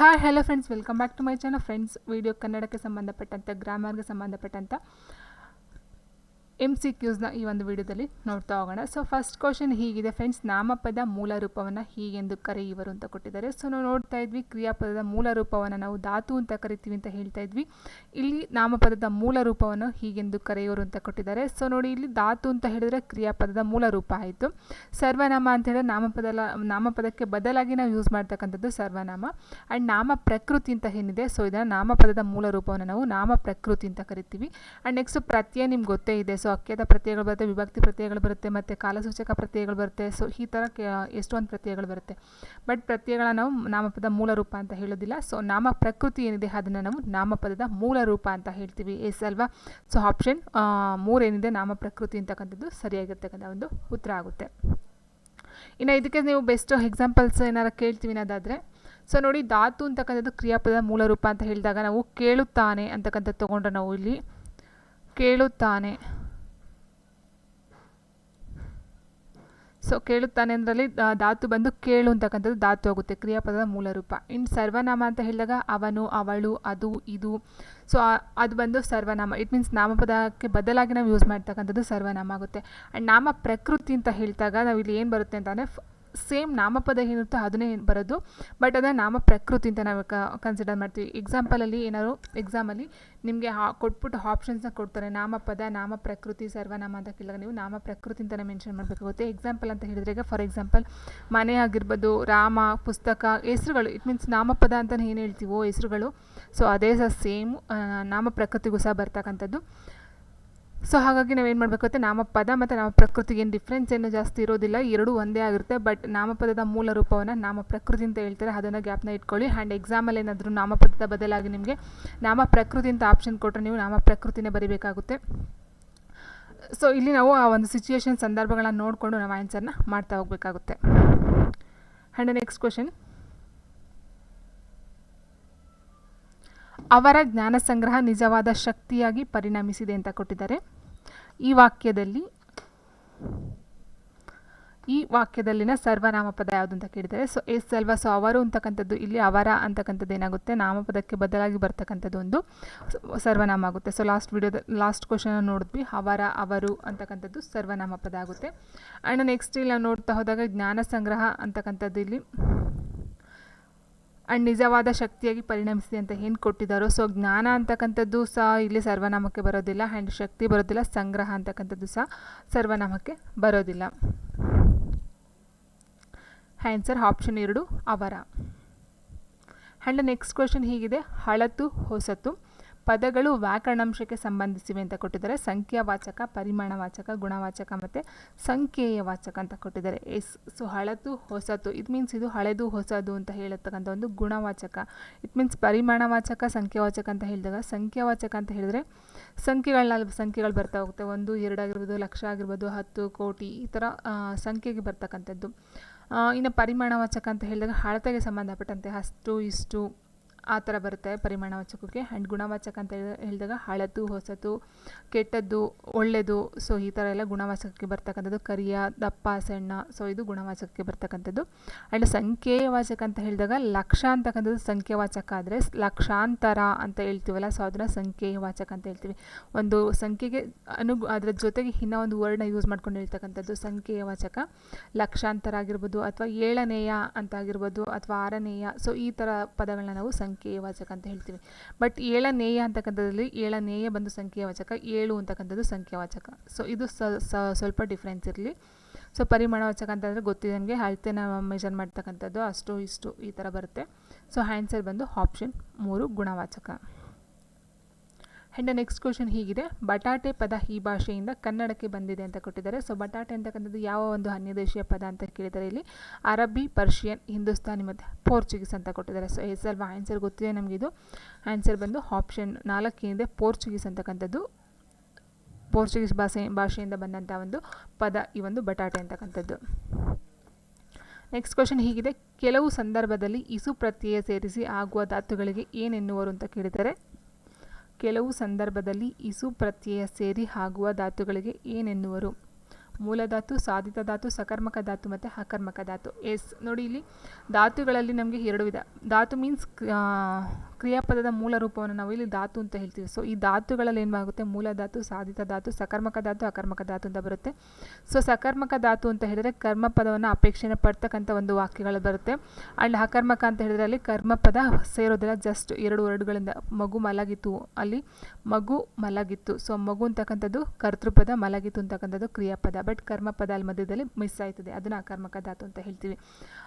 Hi hello friends welcome back to my channel friends video ಕನ್ನಡಕ್ಕೆ ಸಂಬಂಧಪಟ್ಟಂಥ ಗ್ರಾಮರ್ಗೆ ಸಂಬಂಧಪಟ್ಟಂಥ M C ಕ್ಯೂಸ್ನ ಈ ಒಂದು ವಿಡಿಯೋದಲ್ಲಿ ನೋಡ್ತಾ ಹೋಗೋಣ. ಸೊ ಫಸ್ಟ್ ಕ್ವಶನ್ ಹೀಗಿದೆ ಫ್ರೆಂಡ್ಸ್ ನಾಮಪದ ಮೂಲ ರೂಪವನ್ನು ಹೀಗೆಂದು ಕರೆಯುವರು ಅಂತ ಕೊಟ್ಟಿದ್ದಾರೆ. ಸೊ ನಾವು ನೋಡ್ತಾ ಇದ್ವಿ, ಕ್ರಿಯಾಪದದ ಮೂಲ ರೂಪವನ್ನು ನಾವು ಧಾತು ಅಂತ ಕರಿತೀವಿ ಅಂತ ಹೇಳ್ತಾ ಇದ್ವಿ. ಇಲ್ಲಿ ನಾಮಪದದ ಮೂಲ ರೂಪವನ್ನು ಹೀಗೆಂದು ಕರೆಯುವರು ಅಂತ ಕೊಟ್ಟಿದ್ದಾರೆ. ಸೊ ನೋಡಿ, ಇಲ್ಲಿ ಧಾತು ಅಂತ ಹೇಳಿದ್ರೆ ಕ್ರಿಯಾಪದದ ಮೂಲ ರೂಪ ಆಯಿತು. ಸರ್ವನಾಮ ಅಂತ ಹೇಳಿದ್ರೆ ನಾಮಪದ ನಾಮಪದಕ್ಕೆ ಬದಲಾಗಿ ನಾವು ಯೂಸ್ ಮಾಡ್ತಕ್ಕಂಥದ್ದು ಸರ್ವನಾಮ. ಆ್ಯಂಡ್ ನಾಮ ಪ್ರಕೃತಿ ಅಂತ ಏನಿದೆ ಸೊ ಇದನ್ನು ನಾಮಪದದ ಮೂಲ ರೂಪವನ್ನು ನಾವು ನಾಮ ಪ್ರಕೃತಿ ಅಂತ ಕರಿತೀವಿ. ಆ್ಯಂಡ್ ನೆಕ್ಸ್ಟ್ ಪ್ರತ್ಯಯ ನಿಮ್ಗೆ ಗೊತ್ತೇ ಇದೆ. ಸೊ ಅಕ್ಯದ ಪ್ರತ್ಯಯಗಳು ಬರುತ್ತೆ, ವಿಭಕ್ತಿ ಪ್ರತ್ಯಯಗಳು ಬರುತ್ತೆ, ಮತ್ತು ಕಾಲಸೂಚಕ ಪ್ರತ್ಯಯಗಳು ಬರುತ್ತೆ. ಸೊ ಈ ಥರ ಎಷ್ಟೊಂದು ಪ್ರತ್ಯಯಗಳು ಬರುತ್ತೆ. ಬಟ್ ಪ್ರತ್ಯಯಗಳ ನಾವು ನಾಮಪದ ಮೂಲ ರೂಪ ಅಂತ ಹೇಳೋದಿಲ್ಲ. ಸೊ ನಾಮ ಪ್ರಕೃತಿ ಏನಿದೆ ಅದನ್ನು ನಾವು ನಾಮಪದದ ಮೂಲ ರೂಪ ಅಂತ ಹೇಳ್ತೀವಿ. ಎಸ್ ಅಲ್ವಾ? ಸೊ ಆಪ್ಷನ್ ಮೂರೇನಿದೆ ನಾಮ ಪ್ರಕೃತಿ ಅಂತಕ್ಕಂಥದ್ದು ಸರಿಯಾಗಿರ್ತಕ್ಕಂಥ ಒಂದು ಉತ್ತರ ಆಗುತ್ತೆ. ಇನ್ನು ಇದಕ್ಕೆ ನೀವು ಬೆಸ್ಟ್ ಎಕ್ಸಾಂಪಲ್ಸ್ ಏನಾರು ಕೇಳ್ತೀವಿ ಅನ್ನೋದಾದರೆ ಸೊ ನೋಡಿ ಧಾತು ಅಂತಕ್ಕಂಥದ್ದು ಕ್ರಿಯಾಪದ ಮೂಲ ರೂಪ ಅಂತ ಹೇಳಿದಾಗ ನಾವು ಕೇಳುತ್ತಾನೆ ಅಂತಕ್ಕಂಥದ್ದು ತೊಗೊಂಡ್ರೆ ನಾವು ಇಲ್ಲಿ ಕೇಳುತ್ತಾನೆ. ಸೊ ಕೇಳುತ್ತಾನೆ ಅಂದರಲ್ಲಿ ಧಾತು ಬಂದು ಕೇಳು ಅಂತಕ್ಕಂಥದ್ದು ಧಾತು ಆಗುತ್ತೆ, ಕ್ರಿಯಾಪದದ ಮೂಲ ರೂಪ. ಇನ್ನು ಸರ್ವನಾಮ ಅಂತ ಹೇಳಿದಾಗ ಅವನು, ಅವಳು, ಅದು, ಇದು. ಸೊ ಅದು ಬಂದು ಸರ್ವನಾಮ. ಇಟ್ ಮೀನ್ಸ್ ನಾಮಪದಕ್ಕೆ ಬದಲಾಗಿ ನಾವು ಯೂಸ್ ಮಾಡ್ತಕ್ಕಂಥದ್ದು ಸರ್ವನಾಮ ಆಗುತ್ತೆ. ಆ್ಯಂಡ್ ನಾಮ ಪ್ರಕೃತಿ ಅಂತ ಹೇಳಿದಾಗ ನಾವು ಇಲ್ಲಿ ಏನು ಬರುತ್ತೆ ಅಂತಂದರೆ ಸೇಮ್ ನಾಮಪದ ಏನಿರುತ್ತೋ ಅದನ್ನೇ ಬರೋದು. ಬಟ್ ಅದನ್ನು ನಾಮ ಪ್ರಕೃತಿ ಅಂತ ನಾವು ಕನ್ಸಿಡರ್ ಮಾಡ್ತೀವಿ. ಎಕ್ಸಾಂಪಲಲ್ಲಿ ಏನಾದ್ರು ಎಕ್ಸಾಮಲ್ಲಿ ನಿಮಗೆ ಹಾ, ಕೊಟ್ಬಿಟ್ಟು ಆಪ್ಷನ್ಸ್ನ ಕೊಡ್ತಾರೆ. ನಾಮಪದ ನಾಮ ಪ್ರಕೃತಿ ಸರ್ವನಾಮ ಅಂತ ಕೇಳಿದಾಗ ನೀವು ನಾಮ ಪ್ರಕೃತಿ ಅಂತಲೇ ಮೆನ್ಷನ್ ಮಾಡಬೇಕಾಗುತ್ತೆ. ಎಕ್ಸಾಂಪಲ್ ಅಂತ ಹೇಳಿದ್ರೆ ಈಗ ಫಾರ್ ಎಕ್ಸಾಂಪಲ್ ಮನೆ ಆಗಿರ್ಬೋದು, ರಾಮ, ಪುಸ್ತಕ, ಹೆಸರುಗಳು. ಇಟ್ ಮೀನ್ಸ್ ನಾಮಪದ ಅಂತಲೇ ಏನು ಹೇಳ್ತೀವೋ ಹೆಸರುಗಳು. ಸೊ ಅದೇ ಸಹ ಸೇಮ್ ನಾಮ ಪ್ರಕೃತಿಗೂ ಸಹ ಬರ್ತಕ್ಕಂಥದ್ದು. ಸೊ ಹಾಗಾಗಿ ನಾವೇನು ಅಂತ ನಾಮಪದ ಮತ್ತು ನಾಮ ಪ್ರಕೃತಿಗೆ ಏನು ಡಿಫ್ರೆನ್ಸ್ ಏನು ಜಾಸ್ತಿ ಇರೋದಿಲ್ಲ. ಎರಡೂ ಒಂದೇ ಆಗಿರುತ್ತೆ. ಬಟ್ ನಾಮಪದದ ಮೂಲ ರೂಪವನ್ನು ನಾಮ ಪ್ರಕೃತಿ ಅಂತ ಹೇಳ್ತಾರೆ. ಅದನ್ನು ಗ್ಯಾಪ್ನ ಇಟ್ಕೊಳ್ಳಿ. ಆ್ಯಂಡ್ ಎಕ್ಸಾಮಲ್ಲಿ ಏನಾದರೂ ನಾಮಪದದ ಬದಲಾಗಿ ನಿಮಗೆ ನಾಮ ಪ್ರಕೃತಿ ಅಂತ ಆಪ್ಷನ್ ಕೊಟ್ಟರೆ ನೀವು ನಾಮ ಪ್ರಕೃತಿನೇ ಬರೀಬೇಕಾಗುತ್ತೆ. ಸೊ ಇಲ್ಲಿ ನಾವು ಆ ಒಂದು ಸಿಚುಯೇಷನ್ ಸಂದರ್ಭಗಳನ್ನ ನೋಡಿಕೊಂಡು ನಾವು ಆನ್ಸರ್ನ ಮಾಡ್ತಾ ಹೋಗಬೇಕಾಗುತ್ತೆ. ಆ್ಯಂಡ್ ನೆಕ್ಸ್ಟ್ ಕ್ವಶನ್ ಅವರ ಜ್ಞಾನ ಸಂಗ್ರಹ ನಿಜವಾದ ಶಕ್ತಿಯಾಗಿ ಪರಿಣಮಿಸಿದೆ ಅಂತ ಕೊಟ್ಟಿದ್ದಾರೆ. ಈ ವಾಕ್ಯದಲ್ಲಿ, ಈ ವಾಕ್ಯದಲ್ಲಿನ ಸರ್ವನಾಮ ಪದ ಯಾವುದು ಅಂತ ಕೇಳಿದ್ದಾರೆ ಸೊ ಎಸ್ ಅಲ್ವಾ ಸೊ ಅವರು ಅಂತಕ್ಕಂಥದ್ದು, ಇಲ್ಲಿ ಅವರ ಅಂತಕ್ಕಂಥದ್ದು ಏನಾಗುತ್ತೆ? ನಾಮಪದಕ್ಕೆ ಬದಲಾಗಿ ಬರ್ತಕ್ಕಂಥದ್ದು ಒಂದು ಸರ್ವನಾಮ ಆಗುತ್ತೆ. ಸೊ ಲಾಸ್ಟ್ ವಿಡಿಯೋದ ಲಾಸ್ಟ್ ಕ್ವಶನ್ ನೋಡಿದ್ವಿ. ಅವರ, ಅವರು ಅಂತಕ್ಕಂಥದ್ದು ಸರ್ವನಾಮ ಪದ ಆಗುತ್ತೆ. ಆ್ಯಂಡ್ ನೆಕ್ಸ್ಟ್ ಇಲ್ಲಿ ನಾವು ನೋಡ್ತಾ ಹೋದಾಗ ಜ್ಞಾನ ಸಂಗ್ರಹ ಅಂತಕ್ಕಂಥದ್ದು ಇಲ್ಲಿ ಆ್ಯಂಡ್ ನಿಜವಾದ ಶಕ್ತಿಯಾಗಿ ಪರಿಣಮಿಸಿದೆ ಅಂತ ಏನು ಕೊಟ್ಟಿದ್ದಾರೋ. ಸೊ ಜ್ಞಾನ ಅಂತಕ್ಕಂಥದ್ದು ಸಹ ಇಲ್ಲಿ ಸರ್ವನಾಮಕ್ಕೆ ಬರೋದಿಲ್ಲ. ಆ್ಯಂಡ್ ಶಕ್ತಿ ಬರೋದಿಲ್ಲ, ಸಂಗ್ರಹ ಅಂತಕ್ಕಂಥದ್ದು ಸಹ ಸರ್ವನಾಮಕ್ಕೆ ಬರೋದಿಲ್ಲ. ಆನ್ಸರ್ ಆಪ್ಷನ್ ಎರಡು, ಅವರ. ಆ್ಯಂಡ್ ನೆಕ್ಸ್ಟ್ ಕ್ವೆಶನ್ ಹೀಗಿದೆ, ಹಳತು ಹೊಸತು. ಪದಗಳು ವ್ಯಾಕರಣಾಂಶಕ್ಕೆ ಸಂಬಂಧಿಸಿವೆ ಅಂತ ಕೊಟ್ಟಿದ್ದಾರೆ. ಸಂಖ್ಯಾವಾಚಕ ಪರಿಮಾಣವಾಚಕ ಗುಣವಾಚಕ ಮತ್ತು ಸಂಖ್ಯೆಯ ವಾಚಕ ಅಂತ ಕೊಟ್ಟಿದ್ದಾರೆ. ಎಸ್, ಸೊ ಹಳತು ಹೊಸತು. ಇಟ್ ಮೀನ್ಸ್ ಇದು ಹಳೆದು ಹೊಸದು ಅಂತ ಹೇಳತಕ್ಕಂಥ ಒಂದು ಗುಣವಾಚಕ ಇಟ್ ಮೀನ್ಸ್ ಪರಿಮಾಣವಾಚಕ ಸಂಖ್ಯಾವಾಚಕ ಅಂತ ಹೇಳಿದಾಗ ಸಂಖ್ಯಾವಾಚಕ ಅಂತ ಹೇಳಿದ್ರೆ ಸಂಖ್ಯೆಗಳನ್ನ ಸಂಖ್ಯೆಗಳು ಬರ್ತಾ ಹೋಗುತ್ತೆ. ಒಂದು, ಎರಡು ಆಗಿರ್ಬೋದು, ಲಕ್ಷ ಆಗಿರ್ಬೋದು, ಹತ್ತು, ಕೋಟಿ ಈ ಥರ ಸಂಖ್ಯೆಗೆ ಬರ್ತಕ್ಕಂಥದ್ದು. ಇನ್ನು ಪರಿಮಾಣವಾಚಕ ಅಂತ ಹೇಳಿದಾಗ ಹಳತೆಗೆ ಸಂಬಂಧಪಟ್ಟಂತೆ ಅಷ್ಟು ಇಷ್ಟು ಆ ಥರ ಬರುತ್ತೆ ಪರಿಮಾಣವಾಚಕಕ್ಕೆ ಆ್ಯಂಡ್ ಗುಣವಾಚಕ ಅಂತ ಹೇಳಿದಾಗ ಹಳತು ಹೊಸತು ಕೆಟ್ಟದ್ದು ಒಳ್ಳೆಯದು ಸೊ ಈ ಥರ ಎಲ್ಲ ಗುಣವಾಚಕಕ್ಕೆ ಬರ್ತಕ್ಕಂಥದ್ದು ಕರಿಯ, ದಪ್ಪ, ಸಣ್ಣ. ಸೊ ಇದು ಗುಣವಾಚಕಕ್ಕೆ ಬರ್ತಕ್ಕಂಥದ್ದು. ಆ್ಯಂಡ್ ಸಂಖ್ಯೆಯ ವಾಚಕ ಅಂತ ಹೇಳಿದಾಗ ಲಕ್ಷ ಅಂತಕ್ಕಂಥದ್ದು ಸಂಖ್ಯೆವಾಚಕ ಆದರೆ ಲಕ್ಷಾಂತರ ಅಂತ ಹೇಳ್ತೀವಲ್ಲ ಸೊ ಅದನ್ನು ಸಂಖ್ಯೆಯ ವಾಚಕ ಅಂತ ಹೇಳ್ತೀವಿ. ಒಂದು ಸಂಖ್ಯೆಗೆ ಅನು, ಅದರ ಜೊತೆಗೆ ಇನ್ನೂ ಒಂದು ವರ್ಡ್ನ ಯೂಸ್ ಮಾಡ್ಕೊಂಡು ಹೇಳ್ತಕ್ಕಂಥದ್ದು ಸಂಖ್ಯೆಯ ವಾಚಕ. ಲಕ್ಷಾಂತರ ಆಗಿರ್ಬೋದು ಅಥವಾ ಏಳನೆಯ ಅಂತ ಆಗಿರ್ಬೋದು ಅಥವಾ ಆರನೆಯ. ಸೊ ಈ ಥರ ಪದಗಳನ್ನ ನಾವು ಸಂಖ್ಯೆಯ ವಾಚಕ ಅಂತ ಹೇಳ್ತೀವಿ. ಬಟ್ ಏಳನೇಯ ಅಂತಕ್ಕಂಥದ್ದಲ್ಲಿ ಏಳನೇಯ ಬಂದು ಸಂಖ್ಯೆಯ ವಾಚಕ, ಏಳು ಅಂತಕ್ಕಂಥದ್ದು ಸಂಖ್ಯಾವಾಚಕ ಸೊ ಇದು ಸ್ವಲ್ಪ ಡಿಫ್ರೆನ್ಸ್ ಇರಲಿ. ಸೊ ಪರಿಮಾಣವಾಚಕ ಅಂತಂದರೆ ಗೊತ್ತಿದೆ ನಮಗೆ ಅಳತೆನ ಮೆಷರ್ ಮಾಡ್ತಕ್ಕಂಥದ್ದು ಅಷ್ಟು, ಇಷ್ಟು ಈ ಥರ ಬರುತ್ತೆ. ಸೊ ಆ್ಯನ್ಸರ್ ಬಂದು ಆಪ್ಷನ್ ಮೂರು ಗುಣವಾಚಕ. ಆ್ಯಂಡ್ ನೆಕ್ಸ್ಟ್ ಕ್ವಶನ್ ಹೀಗಿದೆ. ಬಟಾಟೆ ಪದ ಈ ಭಾಷೆಯಿಂದ ಕನ್ನಡಕ್ಕೆ ಬಂದಿದೆ ಅಂತ ಕೊಟ್ಟಿದ್ದಾರೆ. ಸೊ ಬಟಾಟೆ ಅಂತಕ್ಕಂಥದ್ದು ಯಾವ ಒಂದು ಅನ್ಯದೇಶೀಯ ಪದ ಅಂತ ಕೇಳಿದರೆ ಇಲ್ಲಿ ಅರಬ್ಬಿ, ಪರ್ಷಿಯನ್, ಹಿಂದೂಸ್ತಾನಿ ಮತ್ತು ಪೋರ್ಚುಗೀಸ್ ಅಂತ ಕೊಟ್ಟಿದ್ದಾರೆ. ಸೊ ಎಸ್ ಅಲ್ವಾ ಆನ್ಸರ್ ಗೊತ್ತಿದೆ ನಮಗಿದು. ಆನ್ಸರ್ ಬಂದು ಆಪ್ಷನ್ ನಾಲ್ಕೇನಿದೆ? ಪೋರ್ಚುಗೀಸ್ ಅಂತಕ್ಕಂಥದ್ದು. ಪೋರ್ಚುಗೀಸ್ ಭಾಷೆ, ಭಾಷೆಯಿಂದ ಬಂದಂಥ ಒಂದು ಪದ ಈ ಒಂದು ಬಟಾಟೆ ಅಂತಕ್ಕಂಥದ್ದು. ನೆಕ್ಸ್ಟ್ ಕ್ವಶನ್ ಹೀಗಿದೆ. ಕೆಲವು ಸಂದರ್ಭದಲ್ಲಿ ಇಸು ಪ್ರತ್ಯಯ ಸೇರಿಸಿ ಆಗುವ ಧಾತುಗಳಿಗೆ ಏನೆನ್ನುವರು ಅಂತ ಕೇಳಿದರೆ ಕೆಲವು ಸಂದರ್ಭದಲ್ಲಿ ಇಸು ಪ್ರತ್ಯಯ ಸೇರಿ ಆಗುವ ಧಾತುಗಳಿಗೆ ಏನೆನ್ನುವರು? ಮೂಲಧಾತು ಸಾಧಿತ ಧಾತು ಸಕರ್ಮಕ ಧಾತು ಮತ್ತು ಅಕರ್ಮಕ ಧಾತು. ಎಸ್, ನೋಡಿ ಇಲ್ಲಿ ಧಾತುಗಳಲ್ಲಿ ನಮಗೆ ಎರಡು ವಿಧ. ಧಾತು ಮೀನ್ಸ್ ಕ್ರಿಯಾಪದದ ಮೂಲ ರೂಪವನ್ನು ನಾವು ಇಲ್ಲಿ ಧಾತು ಅಂತ ಹೇಳ್ತೀವಿ. ಸೊ ಈ ಧಾತುಗಳಲ್ಲಿ ಏನಾಗುತ್ತೆ ಮೂಲ ಧಾತು, ಸಾಧಿತ ಧಾತು, ಸಕರ್ಮಕ ಧಾತು, ಅಕರ್ಮಕ ಧಾತು ಅಂತ ಬರುತ್ತೆ. ಸೊ ಸಕರ್ಮಕ ಧಾತು ಅಂತ ಹೇಳಿದರೆ ಕರ್ಮಪದವನ್ನು ಅಪೇಕ್ಷೆಯನ್ನು ಪಡ್ತಕ್ಕಂಥ ಒಂದು ವಾಕ್ಯಗಳು ಬರುತ್ತೆ. ಆ್ಯಂಡ್ ಅಕರ್ಮಕ ಅಂತ ಹೇಳಿದರೆ ಅಲ್ಲಿ ಕರ್ಮಪದ ಸೇರೋದಿಲ್ಲ. ಜಸ್ಟ್ ಎರಡು ವರ್ಡ್ಗಳಿಂದ ಮಗು ಮಲಗಿತು. ಅಲ್ಲಿ ಮಗು ಮಲಗಿತ್ತು. ಸೊ ಮಗು ಅಂತಕ್ಕಂಥದ್ದು ಕರ್ತೃಪದ, ಮಲಗಿತು ಅಂತಕ್ಕಂಥದ್ದು ಕ್ರಿಯಾಪದ. ಬಟ್ ಕರ್ಮಪದ ಅಲ್ಲಿ ಮಧ್ಯದಲ್ಲಿ ಮಿಸ್ ಆಯ್ತದೆ. ಅದನ್ನು ಅಕರ್ಮಕ ಧಾತು ಅಂತ ಹೇಳ್ತೀವಿ.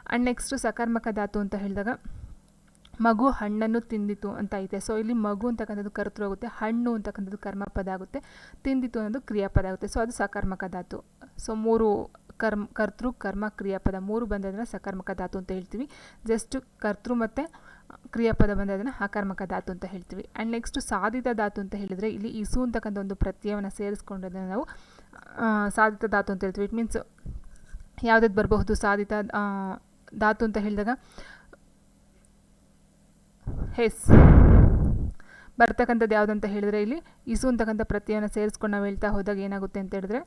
ಆ್ಯಂಡ್ ನೆಕ್ಸ್ಟು ಸಕರ್ಮಕ ಧಾತು ಅಂತ ಹೇಳಿದಾಗ ಮಗು ಹಣ್ಣನ್ನು ತಿಂದಿತು ಅಂತ ಐತೆ. ಸೊ ಇಲ್ಲಿ ಮಗು ಅಂತಕ್ಕಂಥದ್ದು ಕರ್ತೃ ಆಗುತ್ತೆ, ಹಣ್ಣು ಅಂತಕ್ಕಂಥದ್ದು ಕರ್ಮಪದ ಆಗುತ್ತೆ, ತಿಂದಿತು ಅನ್ನೋದು ಕ್ರಿಯಾಪದ ಆಗುತ್ತೆ. ಸೊ ಅದು ಸಕರ್ಮಕ ಧಾತು. ಸೊ ಮೂರು ಕರ್ಮ, ಕರ್ತೃ, ಕರ್ಮ ಕ್ರಿಯಾಪದ ಮೂರು ಬಂದದನ್ನು ಸಕರ್ಮಕ ಧಾತು ಅಂತ ಹೇಳ್ತೀವಿ. ಜಸ್ಟ್ ಕರ್ತೃ ಮತ್ತು ಕ್ರಿಯಾಪದ ಬಂದದನ್ನು ಅಕರ್ಮಕ ಧಾತು ಅಂತ ಹೇಳ್ತೀವಿ. ಆ್ಯಂಡ್ ನೆಕ್ಸ್ಟ್ ಸಾಧಿತ ಧಾತು ಅಂತ ಹೇಳಿದರೆ, ಇಲ್ಲಿ ಇಸು ಅಂತಕ್ಕಂಥ ಒಂದು ಪ್ರತ್ಯಯವನ್ನು ಸೇರಿಸ್ಕೊಂಡದನ್ನು ನಾವು ಸಾಧಿತ ಧಾತು ಅಂತ ಹೇಳ್ತೀವಿ. ಇಟ್ ಮೀನ್ಸ್ ಯಾವುದಾದ್ರು ಬರಬಹುದು? ಸಾಧಿತ ಧಾತು ಅಂತ ಹೇಳಿದಾಗ ಹೆಸ್. ಬರ್ತಕ್ಕಂಥದ್ದು ಯಾವುದಂತ ಹೇಳಿದ್ರೆ ಇಲ್ಲಿ ಇಸು ಅಂತಕ್ಕಂಥ ಪ್ರತ್ಯಯನ ಸೇರಿಸ್ಕೊಂಡು ನಾವು ಹೇಳ್ತಾ ಹೋದಾಗ ಏನಾಗುತ್ತೆ ಅಂತ ಹೇಳಿದ್ರೆ,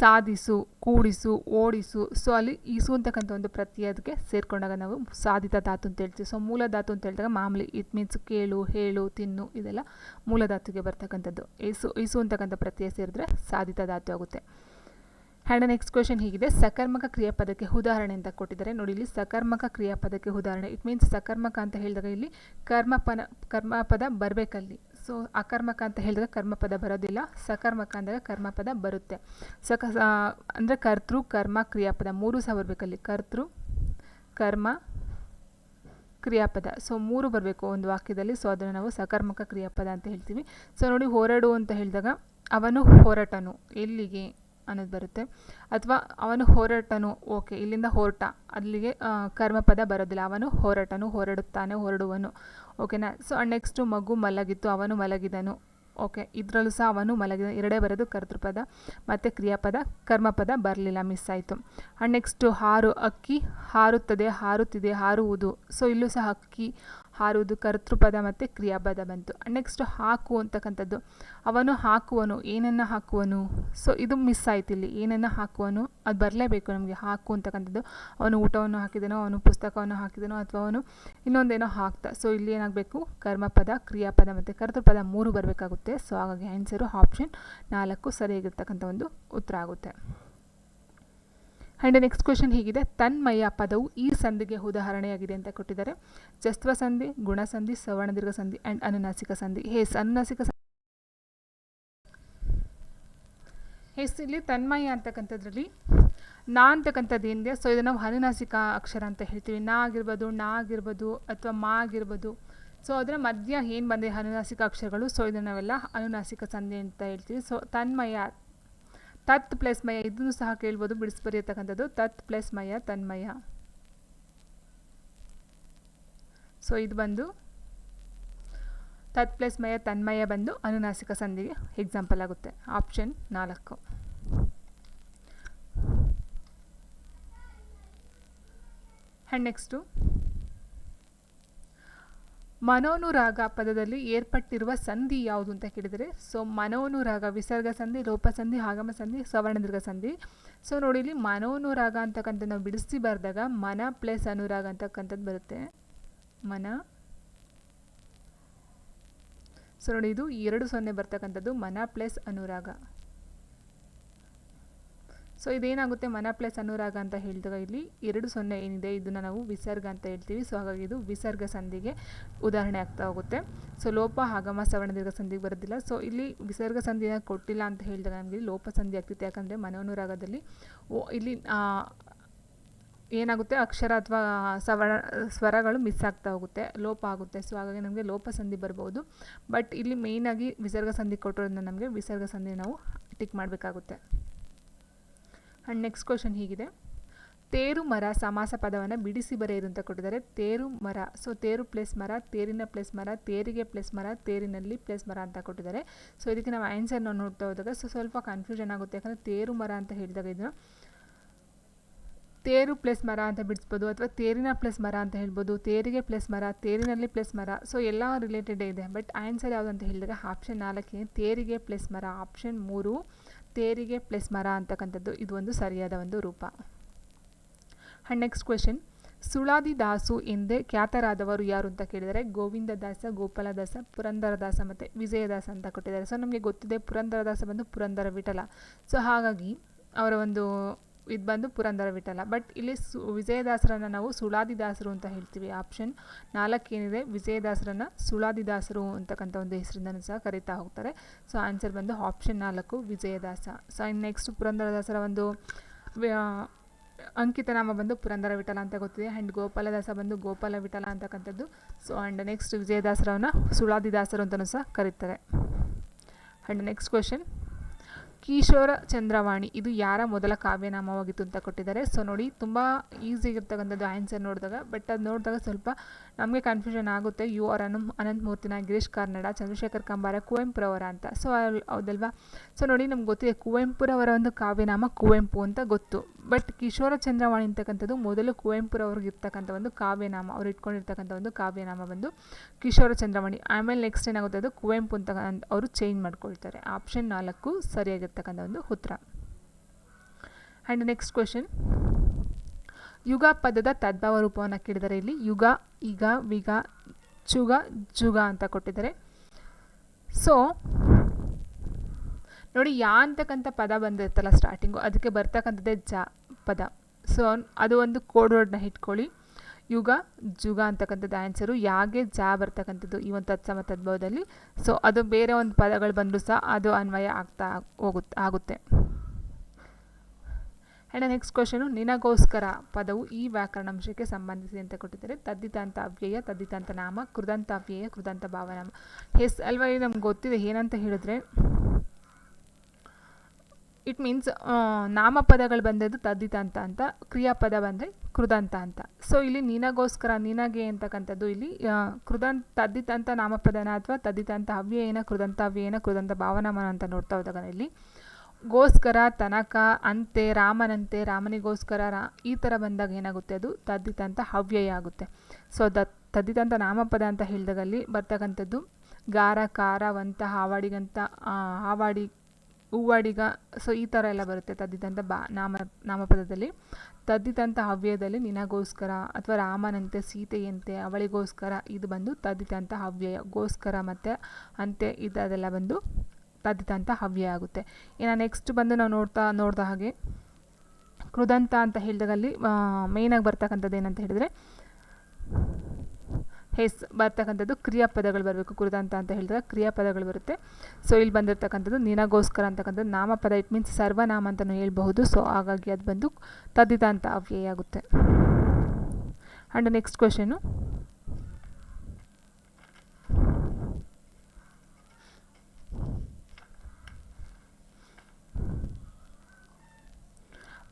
ಸಾಧಿಸು, ಕೂಡಿಸು, ಓಡಿಸು. ಸೊ ಅಲ್ಲಿ ಇಸು ಅಂತಕ್ಕಂಥ ಒಂದು ಪ್ರತ್ಯಯದಕ್ಕೆ ಸೇರಿಕೊಂಡಾಗ ನಾವು ಸಾಧಿತ ಧಾತು ಅಂತ ಹೇಳ್ತೀವಿ. ಸೊ ಮೂಲ ಧಾತು ಅಂತ ಹೇಳಿದಾಗ ಮಾಮೂಲಿ ಇಟ್ ಮೀನ್ಸ್ ಕೇಳು, ಹೇಳು, ತಿನ್ನು ಇದೆಲ್ಲ ಮೂಲ ಧಾತುಗೆ ಬರ್ತಕ್ಕಂಥದ್ದು. ಇಸು ಇಸು ಅಂತಕ್ಕಂಥ ಪ್ರತ್ಯಯ ಸೇರಿದ್ರೆ ಸಾಧಿತ ಧಾತು ಆಗುತ್ತೆ. ಆ್ಯಂಡ್ ನೆಕ್ಸ್ಟ್ ಕ್ವೆಶನ್ ಹೀಗಿದೆ. ಸಕರ್ಮಕ ಕ್ರಿಯಾಪದಕ್ಕೆ ಉದಾಹರಣೆ ಅಂತ ಕೊಟ್ಟಿದ್ದಾರೆ. ನೋಡಿ, ಇಲ್ಲಿ ಸಕರ್ಮಕ ಕ್ರಿಯಾಪದಕ್ಕೆ ಉದಾಹರಣೆ. ಇಟ್ ಮೀನ್ಸ್ ಸಕರ್ಮಕ ಅಂತ ಹೇಳಿದಾಗ ಇಲ್ಲಿ ಕರ್ಮಪನ, ಕರ್ಮಪದ ಬರಬೇಕಲ್ಲಿ. ಸೊ ಅಕರ್ಮಕ ಅಂತ ಹೇಳಿದಾಗ ಕರ್ಮಪದ ಬರೋದಿಲ್ಲ. ಸಕರ್ಮಕ ಅಂದಾಗ ಕರ್ಮಪದ ಬರುತ್ತೆ. ಸಕ ಅಂದರೆ ಕರ್ತೃ, ಕರ್ಮ, ಕ್ರಿಯಾಪದ ಮೂರು ಸಹ ಬರಬೇಕಲ್ಲಿ. ಕರ್ತೃ, ಕರ್ಮ, ಕ್ರಿಯಾಪದ. ಸೊ ಮೂರು ಬರಬೇಕು ಒಂದು ವಾಕ್ಯದಲ್ಲಿ. ಸೊ ಅದನ್ನು ನಾವು ಸಕರ್ಮಕ ಕ್ರಿಯಾಪದ ಅಂತ ಹೇಳ್ತೀವಿ. ಸೊ ನೋಡಿ, ಹೋರಾಡು ಅಂತ ಹೇಳಿದಾಗ ಅವನು ಹೊರಟನು. ಎಲ್ಲಿಗೆ ಅನ್ನೋದು ಬರುತ್ತೆ. ಅಥವಾ ಅವನು ಹೋರಾಟನು, ಓಕೆ, ಇಲ್ಲಿಂದ ಹೊರಟ, ಅಲ್ಲಿಗೆ ಕರ್ಮಪದ ಬರೋದಿಲ್ಲ. ಅವನು ಹೋರಾಟನು, ಹೊರಡುತ್ತಾನೆ, ಹೊರಡುವನು. ಓಕೆನಾ? ಸೊ ನೆಕ್ಸ್ಟು ಮಗು ಮಲಗಿತ್ತು, ಅವನು ಮಲಗಿದನು. ಓಕೆ, ಇದರಲ್ಲೂ ಸಹ ಅವನು ಮಲಗಿದ, ಎರಡೇ ಬರೋದು ಕರ್ತೃಪದ, ಮತ್ತು ಕ್ರಿಯಾಪದ, ಕರ್ಮಪದ ಬರಲಿಲ್ಲ ಮಿಸ್ ಆಯಿತು. ಆ್ಯಂಡ್ ನೆಕ್ಸ್ಟು ಹಾರು ಅಕ್ಕಿ ಹಾರುತ್ತದೆ, ಹಾರುತ್ತಿದೆ, ಹಾರುವುದು. ಸೊ ಇಲ್ಲೂ ಸಹ ಅಕ್ಕಿ ಹಾರುವುದು ಕರ್ತೃಪದ ಮತ್ತು ಕ್ರಿಯಾಪದ ಬಂತು. ನೆಕ್ಸ್ಟ್ ಹಾಕು ಅಂತಕ್ಕಂಥದ್ದು. ಅವನು ಹಾಕುವನು, ಏನನ್ನು ಹಾಕುವನು? ಸೊ ಇದು ಮಿಸ್ ಆಯ್ತು ಇಲ್ಲಿ. ಏನನ್ನು ಹಾಕುವನು? ಅದು ಬರಲೇಬೇಕು ನಮಗೆ, ಹಾಕು ಅಂತಕ್ಕಂಥದ್ದು. ಅವನು ಊಟವನ್ನು ಹಾಕಿದನೋ, ಅವನು ಪುಸ್ತಕವನ್ನು ಹಾಕಿದನೋ, ಅಥವಾ ಅವನು ಇನ್ನೊಂದೇನೋ ಹಾಕ್ತಾ. ಸೊ ಇಲ್ಲಿ ಏನಾಗಬೇಕು? ಕರ್ಮಪದ, ಕ್ರಿಯಾಪದ ಮತ್ತು ಕರ್ತೃಪದ ಮೂರು ಬರಬೇಕಾಗುತ್ತೆ. ಸೊ ಹಾಗಾಗಿ ಆನ್ಸರು ಆಪ್ಷನ್ ನಾಲ್ಕು ಸರಿಯಾಗಿರ್ತಕ್ಕಂಥ ಒಂದು ಉತ್ತರ ಆಗುತ್ತೆ. ಆ್ಯಂಡ್ ನೆಕ್ಸ್ಟ್ ಕ್ವೆಶನ್ ಹೀಗಿದೆ. ತನ್ಮಯ ಪದವು ಈ ಸಂಧಿಗೆ ಉದಾಹರಣೆಯಾಗಿದೆ ಅಂತ ಕೊಟ್ಟಿದ್ದಾರೆ. ಜಸ್ತ್ವ ಸಂಧಿ, ಗುಣ ಗುಣಸಂಧಿ ಸವರ್ಣದೀರ್ಘ ಸಂಧಿ ಆ್ಯಂಡ್ ಅನುನಾಸಿಕ ಸಂಧಿ. ಹೇಸ್ ಅನುನಾಸಿಕ ಹೇಸ್ ಇಲ್ಲಿ ತನ್ಮಯ ಅಂತಕ್ಕಂಥದ್ರಲ್ಲಿ ನಾ ಅಂತಕ್ಕಂಥದ್ದು ಏನಿದೆ? ಸೊ ಇದನ್ನು ನಾವು ಅನುನಾಸಿಕ ಅಕ್ಷರ ಅಂತ ಹೇಳ್ತೀವಿ. ನಾ ಆಗಿರ್ಬೋದು ನಾ ಆಗಿರ್ಬೋದು ಅಥವಾ ಮಾ ಆಗಿರ್ಬೋದು. ಸೊ ಅದರ ಮಧ್ಯ ಏನು ಬಂದಿದೆ? ಅನುನಾಸಿಕ ಅಕ್ಷರಗಳು. ಸೊ ಇದನ್ನು ಅನುನಾಸಿಕ ಸಂಧಿ ಅಂತ ಹೇಳ್ತೀವಿ. ಸೊ ತನ್ಮಯ ತತ್ ಪ್ಲಸ್ ಮಯ ಇದನ್ನು ಸಹ ಕೇಳ್ಬೋದು. ಬಿಡಿಸಿ ಬರೆಯತಕ್ಕಂಥದ್ದು ತತ್ ಪ್ಲಸ್ ಮಯ ತನ್ಮಯ. ಸೊ ಇದು ಬಂದು ತತ್ ಪ್ಲಸ್ ಮಯ ತನ್ಮಯ ಬಂದು ಅನುನಾಸಿಕ ಸಂಧಿಗೆ ಎಕ್ಸಾಂಪಲ್ ಆಗುತ್ತೆ. ಆಪ್ಷನ್ ನಾಲ್ಕು. ಆ್ಯಂಡ್ ನೆಕ್ಸ್ಟು ಮನೋನುರಾಗ ಪದದಲ್ಲಿ ಏರ್ಪಟ್ಟಿರುವ ಸಂಧಿ ಯಾವುದು ಅಂತ ಕೇಳಿದರೆ ಸೊ ಮನೋನುರಾಗ, ವಿಸರ್ಗ ಸಂಧಿ, ಲೋಪ ಸಂಧಿ, ಆಗಮ ಸಂಧಿ ಸವರ್ಣದೀರ್ಘ ಸಂಧಿ. ಸೊ ನೋಡಿ ಇಲ್ಲಿ ಮನೋನುರಾಗ ಅಂತಕ್ಕಂಥ ನಾವು ಬಿಡಿಸಿ ಬರೆದಾಗ ಮನ ಪ್ಲಸ್ ಅನುರಾಗ ಅಂತಕ್ಕಂಥದ್ದು ಬರುತ್ತೆ. ಮನ. ಸೊ ನೋಡಿ ಇದು ಎರಡು ಸೊನ್ನೆ ಬರ್ತಕ್ಕಂಥದ್ದು ಮನ ಪ್ಲಸ್ ಅನುರಾಗ. ಸೊ ಇದೇನಾಗುತ್ತೆ? ಮನ ಪ್ಲಸ್ ಅನುರಾಗ ಅಂತ ಹೇಳಿದಾಗ ಇಲ್ಲಿ ಎರಡು ಸೊನ್ನೆ ಏನಿದೆ? ಇದನ್ನು ನಾವು ವಿಸರ್ಗ ಅಂತ ಹೇಳ್ತೀವಿ. ಸೊ ಹಾಗಾಗಿ ಇದು ವಿಸರ್ಗ ಸಂಧಿಗೆ ಉದಾಹರಣೆ ಆಗ್ತಾ ಹೋಗುತ್ತೆ. ಸೊ ಲೋಪ, ಆಗಮ ಸವರ್ಣದೀರ್ಘ ಸಂಧಿಗೆ ಬರೋದಿಲ್ಲ. ಸೊ ಇಲ್ಲಿ ವಿಸರ್ಗ ಸಂಧಿನ ಕೊಟ್ಟಿಲ್ಲ ಅಂತ ಹೇಳಿದಾಗ ನಮಗೆ ಲೋಪ ಸಂಧಿ ಆಗ್ತಿತ್ತು. ಯಾಕಂದರೆ ಮನೋನುರಾಗದಲ್ಲಿ ಓ, ಇಲ್ಲಿ ಏನಾಗುತ್ತೆ? ಅಕ್ಷರ ಅಥವಾ ಸವರ ಸ್ವರಗಳು ಮಿಸ್ ಆಗ್ತಾ ಹೋಗುತ್ತೆ. ಲೋಪ ಆಗುತ್ತೆ. ಸೊ ಹಾಗಾಗಿ ನಮಗೆ ಲೋಪ ಸಂಧಿ ಬರ್ಬೋದು. ಬಟ್ ಇಲ್ಲಿ ಮೇಯ್ನಾಗಿ ವಿಸರ್ಗ ಸಂಧಿ ಕೊಟ್ಟಿರೋದನ್ನ ನಮಗೆ ವಿಸರ್ಗ ಸಂಧಿ ನಾವು ಟಿಕ್ ಮಾಡಬೇಕಾಗುತ್ತೆ. ಆ್ಯಂಡ್ ನೆಕ್ಸ್ಟ್ ಕ್ವಶನ್ ಹೀಗಿದೆ. ತೇರು, ಮರ, ಸಮಾಸ ಪದವನ್ನು ಬಿಡಿಸಿ ಬರೆಯಿರು ಅಂತ ಕೊಟ್ಟಿದ್ದಾರೆ. ತೇರು, ಮರ ಸೊ ತೇರು ಪ್ಲಸ್ ಮರ, ತೇರಿನ ಪ್ಲಸ್ ಮರ, ತೇರಿಗೆ ಪ್ಲಸ್ ಮರ, ತೇರಿನಲ್ಲಿ ಪ್ಲಸ್ ಮರ ಅಂತ ಕೊಟ್ಟಿದ್ದಾರೆ. ಸೊ ಇದಕ್ಕೆ ನಾವು ಆನ್ಸರ್ನ ನೋಡ್ತಾ ಹೋದಾಗ ಸೊ, ಸ್ವಲ್ಪ ಕನ್ಫ್ಯೂಷನ್ ಆಗುತ್ತೆ. ಯಾಕಂದರೆ ತೇರು, ಮರ ಅಂತ ಹೇಳಿದಾಗ ಇದನ್ನು ತೇರು ಪ್ಲಸ್ ಮರ ಅಂತ ಬಿಡಿಸ್ಬೋದು ಅಥವಾ ತೇರಿನ ಪ್ಲಸ್ ಮರ ಅಂತ ಹೇಳ್ಬೋದು. ತೇರಿಗೆ ಪ್ಲಸ್ ಮರ, ತೇರಿನಲ್ಲಿ ಪ್ಲಸ್ ಮರ ಸೊ ಎಲ್ಲ ರಿಲೇಟೆಡ್ ಇದೆ. ಬಟ್ ಆನ್ಸರ್ ಯಾವುದು ಅಂತ ಹೇಳಿದಾಗ ಆಪ್ಷನ್ ನಾಲ್ಕಿಗೆ ತೇರಿಗೆ ಪ್ಲಸ್ ಮರ ಆಪ್ಷನ್ ಮೂರು. ತೇರಿಗೆ ಪ್ಲಸ್ ಮರ ಅಂತಕ್ಕಂಥದ್ದು ಇದು ಒಂದು ಸರಿಯಾದ ಒಂದು ರೂಪ. ಆ್ಯಂಡ್ ನೆಕ್ಸ್ಟ್ ಕ್ವೆಶನ್ ಸುಳಾದಿ ದಾಸು ಎಂದೇ ಖ್ಯಾತರಾದವರು ಯಾರು ಅಂತ ಕೇಳಿದರೆ ಗೋವಿಂದದಾಸ ಗೋಪಾಲದಾಸ ಪುರಂದರದಾಸ ಮತ್ತು ವಿಜಯದಾಸ ಅಂತ ಕೊಟ್ಟಿದ್ದಾರೆ. ಸೊ ನಮಗೆ ಗೊತ್ತಿದೆ ಪುರಂದರದಾಸ ಬಂದು ಪುರಂದರ ವಿಠಲ ಸೊ ಹಾಗಾಗಿ ಅವರ ಒಂದು ಇದು ಬಂದು ಪುರಂದರ ವಿಠಲ. ಬಟ್ ಇಲ್ಲಿ ಸು, ವಿಜಯದಾಸರನ್ನು ನಾವು ಸುಳಾದಿದಾಸರು ಅಂತ ಹೇಳ್ತೀವಿ. ಆಪ್ಷನ್ ನಾಲ್ಕೇನಿದೆ? ವಿಜಯದಾಸರನ್ನು ಸುಳಾದಿದಾಸರು ಅಂತಕ್ಕಂಥ ಒಂದು ಹೆಸರಿಂದನೂ ಸಹ ಕರೀತಾ ಹೋಗ್ತಾರೆ. ಸೊ ಆನ್ಸರ್ ಬಂದು ಆಪ್ಷನ್ ನಾಲ್ಕು, ವಿಜಯದಾಸ. ಸೊ ಇನ್ನು ನೆಕ್ಸ್ಟ್ ಪುರಂದರದಾಸರ ಒಂದು ಅಂಕಿತ ನಾಮ ಬಂದು ಪುರಂದರ ವಿಠಲ ಅಂತ ಗೊತ್ತಿದೆ. ಆ್ಯಂಡ್ ಗೋಪಾಲದಾಸ ಬಂದು ಗೋಪಾಲ ವಿಠಲ ಅಂತಕ್ಕಂಥದ್ದು. ಸೊ ಆ್ಯಂಡ್ ನೆಕ್ಸ್ಟ್ ವಿಜಯದಾಸರವನ್ನ ಸುಳಾದಿದಾಸರು ಅಂತಲೂ ಸಹ ಕರೀತಾರೆ. And next question Kishora Chandravani. ಇದು ಯಾರ ಮೊದಲ ಕಾವ್ಯನಾಮವಾಗಿತ್ತು ಅಂತ ಕೊಟ್ಟಿದ್ದಾರೆ. ಸೊ ನೋಡಿ, ತುಂಬ ಈಸಿ ಇರ್ತಕ್ಕಂಥದ್ದು ಆನ್ಸರ್ ನೋಡಿದಾಗ ಬಟ್ ಅದು ನೋಡಿದಾಗ ಸ್ವಲ್ಪ ನಮಗೆ ಕನ್ಫ್ಯೂಷನ್ ಆಗುತ್ತೆ. ಯು ಆರ್ ಅನು ಅನಂತಮೂರ್ತಿನ ಗಿರೀಶ್ ಕಾರ್ನಾಡ, ಚಂದ್ರಶೇಖರ್ ಕಂಬಾರ, ಕುವೆಂಪುರವರ ಅಂತ. ಸೊ ಹೌದಲ್ವಾ? ಸೊ ನೋಡಿ, ನಮ್ಗೆ ಗೊತ್ತಿದೆ ಕುವೆಂಪುರವರ ಒಂದು ಕಾವ್ಯನಾಮ ಕುವೆಂಪು ಅಂತ ಗೊತ್ತು. ಬಟ್ ಕಿಶೋರ ಚಂದ್ರವಾಣಿ ಅಂತಕ್ಕಂಥದ್ದು ಮೊದಲು ಕುವೆಂಪುರವ್ರಿಗೆ ಇರ್ತಕ್ಕಂಥ ಒಂದು ಕಾವ್ಯನಾಮ, ಅವ್ರು ಇಟ್ಕೊಂಡಿರ್ತಕ್ಕಂಥ ಒಂದು ಕಾವ್ಯನಾಮ ಬಂದು ಕಿಶೋರ ಚಂದ್ರವಾಣಿ. ಆಮೇಲೆ ನೆಕ್ಸ್ಟ್ ಏನಾಗುತ್ತೆ ಅದು ಕುವೆಂಪು ಅಂತ, ಅವರು ಚೇಂಜ್ ಮಾಡ್ಕೊಳ್ತಾರೆ. ಆಪ್ಷನ್ ನಾಲ್ಕು ಸರಿಯಾಗಿರ್ತಕ್ಕಂಥ ಒಂದು ಉತ್ತರ ಆ್ಯಂಡ್ ನೆಕ್ಸ್ಟ್ ಕ್ವೆಶನ್ ಯುಗ ಪದದ ತದ್ಭಾವ ರೂಪವನ್ನು ಕೇಳಿದರೆ ಇಲ್ಲಿ ಯುಗ, ಈಗ, ವಿಗ, ಚುಗ, ಜುಗ ಅಂತ ಕೊಟ್ಟಿದ್ದಾರೆ. ಸೊ ನೋಡಿ ಯಾ ಅಂತಕ್ಕಂಥ ಪದ ಬಂದಿರುತ್ತಲ್ಲ ಸ್ಟಾರ್ಟಿಂಗು ಅದಕ್ಕೆ ಬರ್ತಕ್ಕಂಥದ್ದೇ ಜ ಪದ. ಸೊ ಅದು ಒಂದು ಕೋಡ್ ವರ್ಡ್ನ ಇಟ್ಕೊಳ್ಳಿ. ಯುಗ ಜುಗ ಅಂತಕ್ಕಂಥದ್ದು ಆನ್ಸರು ಯಾಗೆ, ಜಾ ಬರ್ತಕ್ಕಂಥದ್ದು ಈ ಒಂದು ತತ್ಸಮ ತದ್ಭವದಲ್ಲಿ. ಸೊ ಅದು ಬೇರೆ ಒಂದು ಪದಗಳು ಬಂದರೂ ಸಹ ಅದು ಅನ್ವಯ ಆಗ್ತಾ ಹೋಗುತ್ತೆ ಆಗುತ್ತೆ. ಆ್ಯಂಡ್ ನೆಕ್ಸ್ಟ್ ಕ್ವಶನು ನಿನಗೋಸ್ಕರ ಪದವು ಈ ವ್ಯಾಕರಣಾಂಶಕ್ಕೆ ಸಂಬಂಧಿಸಿದೆ ಅಂತ ಕೊಟ್ಟಿದ್ದಾರೆ. ತದ್ದಿತಾಂತ ಅವ್ಯಯ, ತದ್ದಿತಾಂತ ನಾಮ, ಕೃದಂತ ಅವ್ಯಯ, ಕೃದಂತ ಭಾವನಾಮ. ಹೆಸ್ ಅಲ್ವಾ ನಮ್ಗೆ ಗೊತ್ತಿದೆ, ಏನಂತ ಹೇಳಿದ್ರೆ ಇಟ್ ಮೀನ್ಸ್ ನಾಮಪದಗಳು ಬಂದದ್ದು ತದ್ದಿತಾಂತ ಅಂತ ಕ್ರಿಯಾಪದ ಬಂದರೆ ಕೃದಂತ ಅಂತ. ಸೊ ಇಲ್ಲಿ ನಿನಗೋಸ್ಕರ, ನಿನಗೆ ಅಂತಕ್ಕಂಥದ್ದು ಇಲ್ಲಿ ಕೃದಂತ, ತದ್ದಿತಾಂತ ನಾಮಪದನ ಅಥವಾ ತದ್ದಿತಾಂತ ಅವ್ಯಯನ ಕೃದಂತ ಅವ್ಯಯನ ಕೃದಂತ ಭಾವನಾಮನ ಅಂತ ನೋಡ್ತಾ ಹೋದಾಗ ಇಲ್ಲಿ, ಗೋಸ್ಕರ, ತನಕ, ಅಂತೆ, ರಾಮನಂತೆ, ರಾಮನಿಗೋಸ್ಕರ, ರಾ, ಈ ಥರ ಬಂದಾಗ ಏನಾಗುತ್ತೆ ಅದು? ತದ್ದಿತಂತ ಹವ್ಯಯ ಆಗುತ್ತೆ. ಸೊ ದ, ತದ್ದಿತಂತ ನಾಮಪದ ಅಂತ ಹೇಳಿದಾಗಲ್ಲಿ ಬರ್ತಕ್ಕಂಥದ್ದು ಗಾರ ಕಾರ ವಂತ, ಹಾವಾಡಿಗಂತ ಹಾವಾಡಿ ಹೂವಾಡಿಗ ಸೊ ಈ ಥರ ಎಲ್ಲ ಬರುತ್ತೆ ತದ್ದಿದಂಥ ಬಾ, ನಾಮ, ನಾಮಪದದಲ್ಲಿ. ತದ್ದಿದಂಥ ಹವ್ಯದಲ್ಲಿ ನಿನಗೋಸ್ಕರ ಅಥವಾ ರಾಮನಂತೆ, ಸೀತೆಯಂತೆ, ಅವಳಿಗೋಸ್ಕರ ಇದು ಬಂದು ತದ್ದಿದಂಥ ಹವ್ಯಯ ಗೋಸ್ಕರ ಮತ್ತು ಅಂತೆ ಇದೆಲ್ಲ ಬಂದು ತದ್ದಿದಂಥ ಹವ್ಯ ಆಗುತ್ತೆ. ಇನ್ನು ನೆಕ್ಸ್ಟ್ ಬಂದು ನಾವು ನೋಡ್ತಾ, ನೋಡಿದ ಹಾಗೆ ಕೃದಂತ ಅಂತ ಹೇಳಿದಾಗಲ್ಲಿ ಮೇಯ್ನಾಗಿ ಬರ್ತಕ್ಕಂಥದ್ದು ಏನಂತ ಹೇಳಿದರೆ ಹೆಸ್ ಬರ್ತಕ್ಕಂಥದ್ದು ಕ್ರಿಯಾಪದಗಳು ಬರಬೇಕು. ಕುರಿತಂತ ಅಂತ ಹೇಳಿದ್ರೆ ಕ್ರಿಯಾಪದಗಳು ಬರುತ್ತೆ. ಸೊ ಇಲ್ಲಿ ಬಂದಿರತಕ್ಕಂಥದ್ದು ನಿನಗೋಸ್ಕರ ಅಂತಕ್ಕಂಥದ್ದು ನಾಮಪದ. ಇಟ್ ಮೀನ್ಸ್ ಸರ್ವನಾಮ ಅಂತಲೂ ಹೇಳ್ಬಹುದು. ಸೊ ಹಾಗಾಗಿ ಅದು ಬಂದು ತದ್ದಿತಾಂತ ಅವ್ಯಯ ಆಗುತ್ತೆ. ಆ್ಯಂಡ್ ನೆಕ್ಸ್ಟ್ ಕ್ವೆಶನು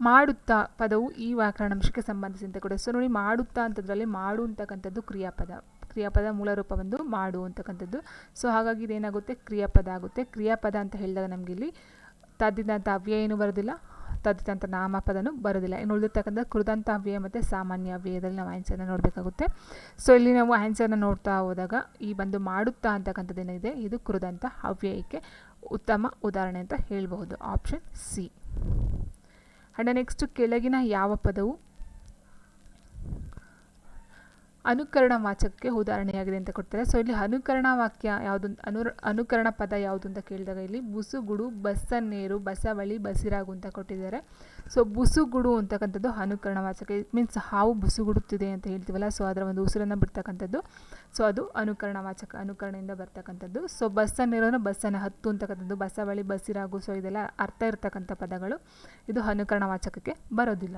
ಮಾಡುತ್ತಾ ಪದವು ಈ ವ್ಯಾಕರಣಾಂಶಕ್ಕೆ ಸಂಬಂಧಿಸಿದಂತೆ ಕೂಡ. ಸೊ, ನೋಡಿ, ಮಾಡುತ್ತಾ ಅಂತದ್ರಲ್ಲಿ ಮಾಡು ಅಂತಕ್ಕಂಥದ್ದು ಕ್ರಿಯಾಪದ. ಕ್ರಿಯಾಪದ ಮೂಲ ರೂಪ ಬಂದು ಮಾಡು ಅಂತಕ್ಕಂಥದ್ದು. ಸೊ, ಹಾಗಾಗಿ ಇದೇನಾಗುತ್ತೆ? ಕ್ರಿಯಾಪದ ಆಗುತ್ತೆ. ಕ್ರಿಯಾಪದ ಅಂತ ಹೇಳಿದಾಗ ನಮಗೆ ಇಲ್ಲಿ ತದ್ದಿದಂಥ ಅವ್ಯಯ ಏನು ಬರೋದಿಲ್ಲ? ತದ್ದಿದಂಥ ನಾಮಪದನು ಬರೋದಿಲ್ಲ. ಇನ್ನು ಉಳಿದಿರ್ತಕ್ಕಂಥ ಕೃದಂತ ಅವ್ಯಯ ಮತ್ತು ಸಾಮಾನ್ಯ ಅವ್ಯಯದಲ್ಲಿ ನಾವು ಆನ್ಸರ್ನ ನೋಡಬೇಕಾಗುತ್ತೆ. ಸೊ, ಇಲ್ಲಿ ನಾವು ಆನ್ಸರ್ನ ನೋಡ್ತಾ ಹೋದಾಗ ಈ ಬಂದು ಮಾಡುತ್ತಾ ಅಂತಕ್ಕಂಥದ್ದು ಏನಿದೆ? ಇದು ಕೃದಂತ ಅವ್ಯಯಕ್ಕೆ ಉತ್ತಮ ಉದಾಹರಣೆ ಅಂತ ಹೇಳಬಹುದು. ಆಪ್ಷನ್ ಸಿ ಆ್ಯಂಡ್ ನೆಕ್ಸ್ಟ್ ಕೆಳಗಿನ ಯಾವ ಪದವು? ಅನುಕರಣ ವಾಚಕಕ್ಕೆ ಉದಾಹರಣೆಯಾಗಿದೆ ಅಂತ ಕೊಡ್ತಾರೆ. ಸೊ ಇಲ್ಲಿ ಅನುಕರಣ ವಾಕ್ಯ ಯಾವುದು ಅನು ಅನುಕರಣ ಪದ ಯಾವುದು ಅಂತ ಕೇಳಿದಾಗ ಇಲ್ಲಿ ಬುಸುಗುಡು ಬಸ್ಸನ್ನೇರು ಬಸವಳಿ ಬಸಿರಾಗು ಅಂತ ಕೊಟ್ಟಿದ್ದಾರೆ. ಸೊ ಬುಸುಗುಡು ಅಂತಕ್ಕಂಥದ್ದು ಅನುಕರಣ ವಾಚಕ. ಇಟ್ ಮೀನ್ಸ್ ಹಾವು ಬುಸುಗುಡುತ್ತಿದೆ ಅಂತ ಹೇಳ್ತೀವಲ್ಲ. ಸೊ ಅದರ ಒಂದು ಉಸಿರನ್ನು ಬಿಡ್ತಕ್ಕಂಥದ್ದು. ಸೊ ಅದು ಅನುಕರಣ ವಾಚಕ ಅನುಕರಣೆಯಿಂದ ಬರ್ತಕ್ಕಂಥದ್ದು. ಸೊ ಬಸ್ಸನ್ನೇರೋನ ಬಸ್ಸನ್ನು ಹತ್ತು ಅಂತಕ್ಕಂಥದ್ದು. ಬಸವಳಿ ಬಸಿರಾಗು. ಸೊ ಇದೆಲ್ಲ ಅರ್ಥ ಇರ್ತಕ್ಕಂಥ ಪದಗಳು. ಇದು ಅನುಕರಣ ವಾಚಕಕ್ಕೆ ಬರೋದಿಲ್ಲ.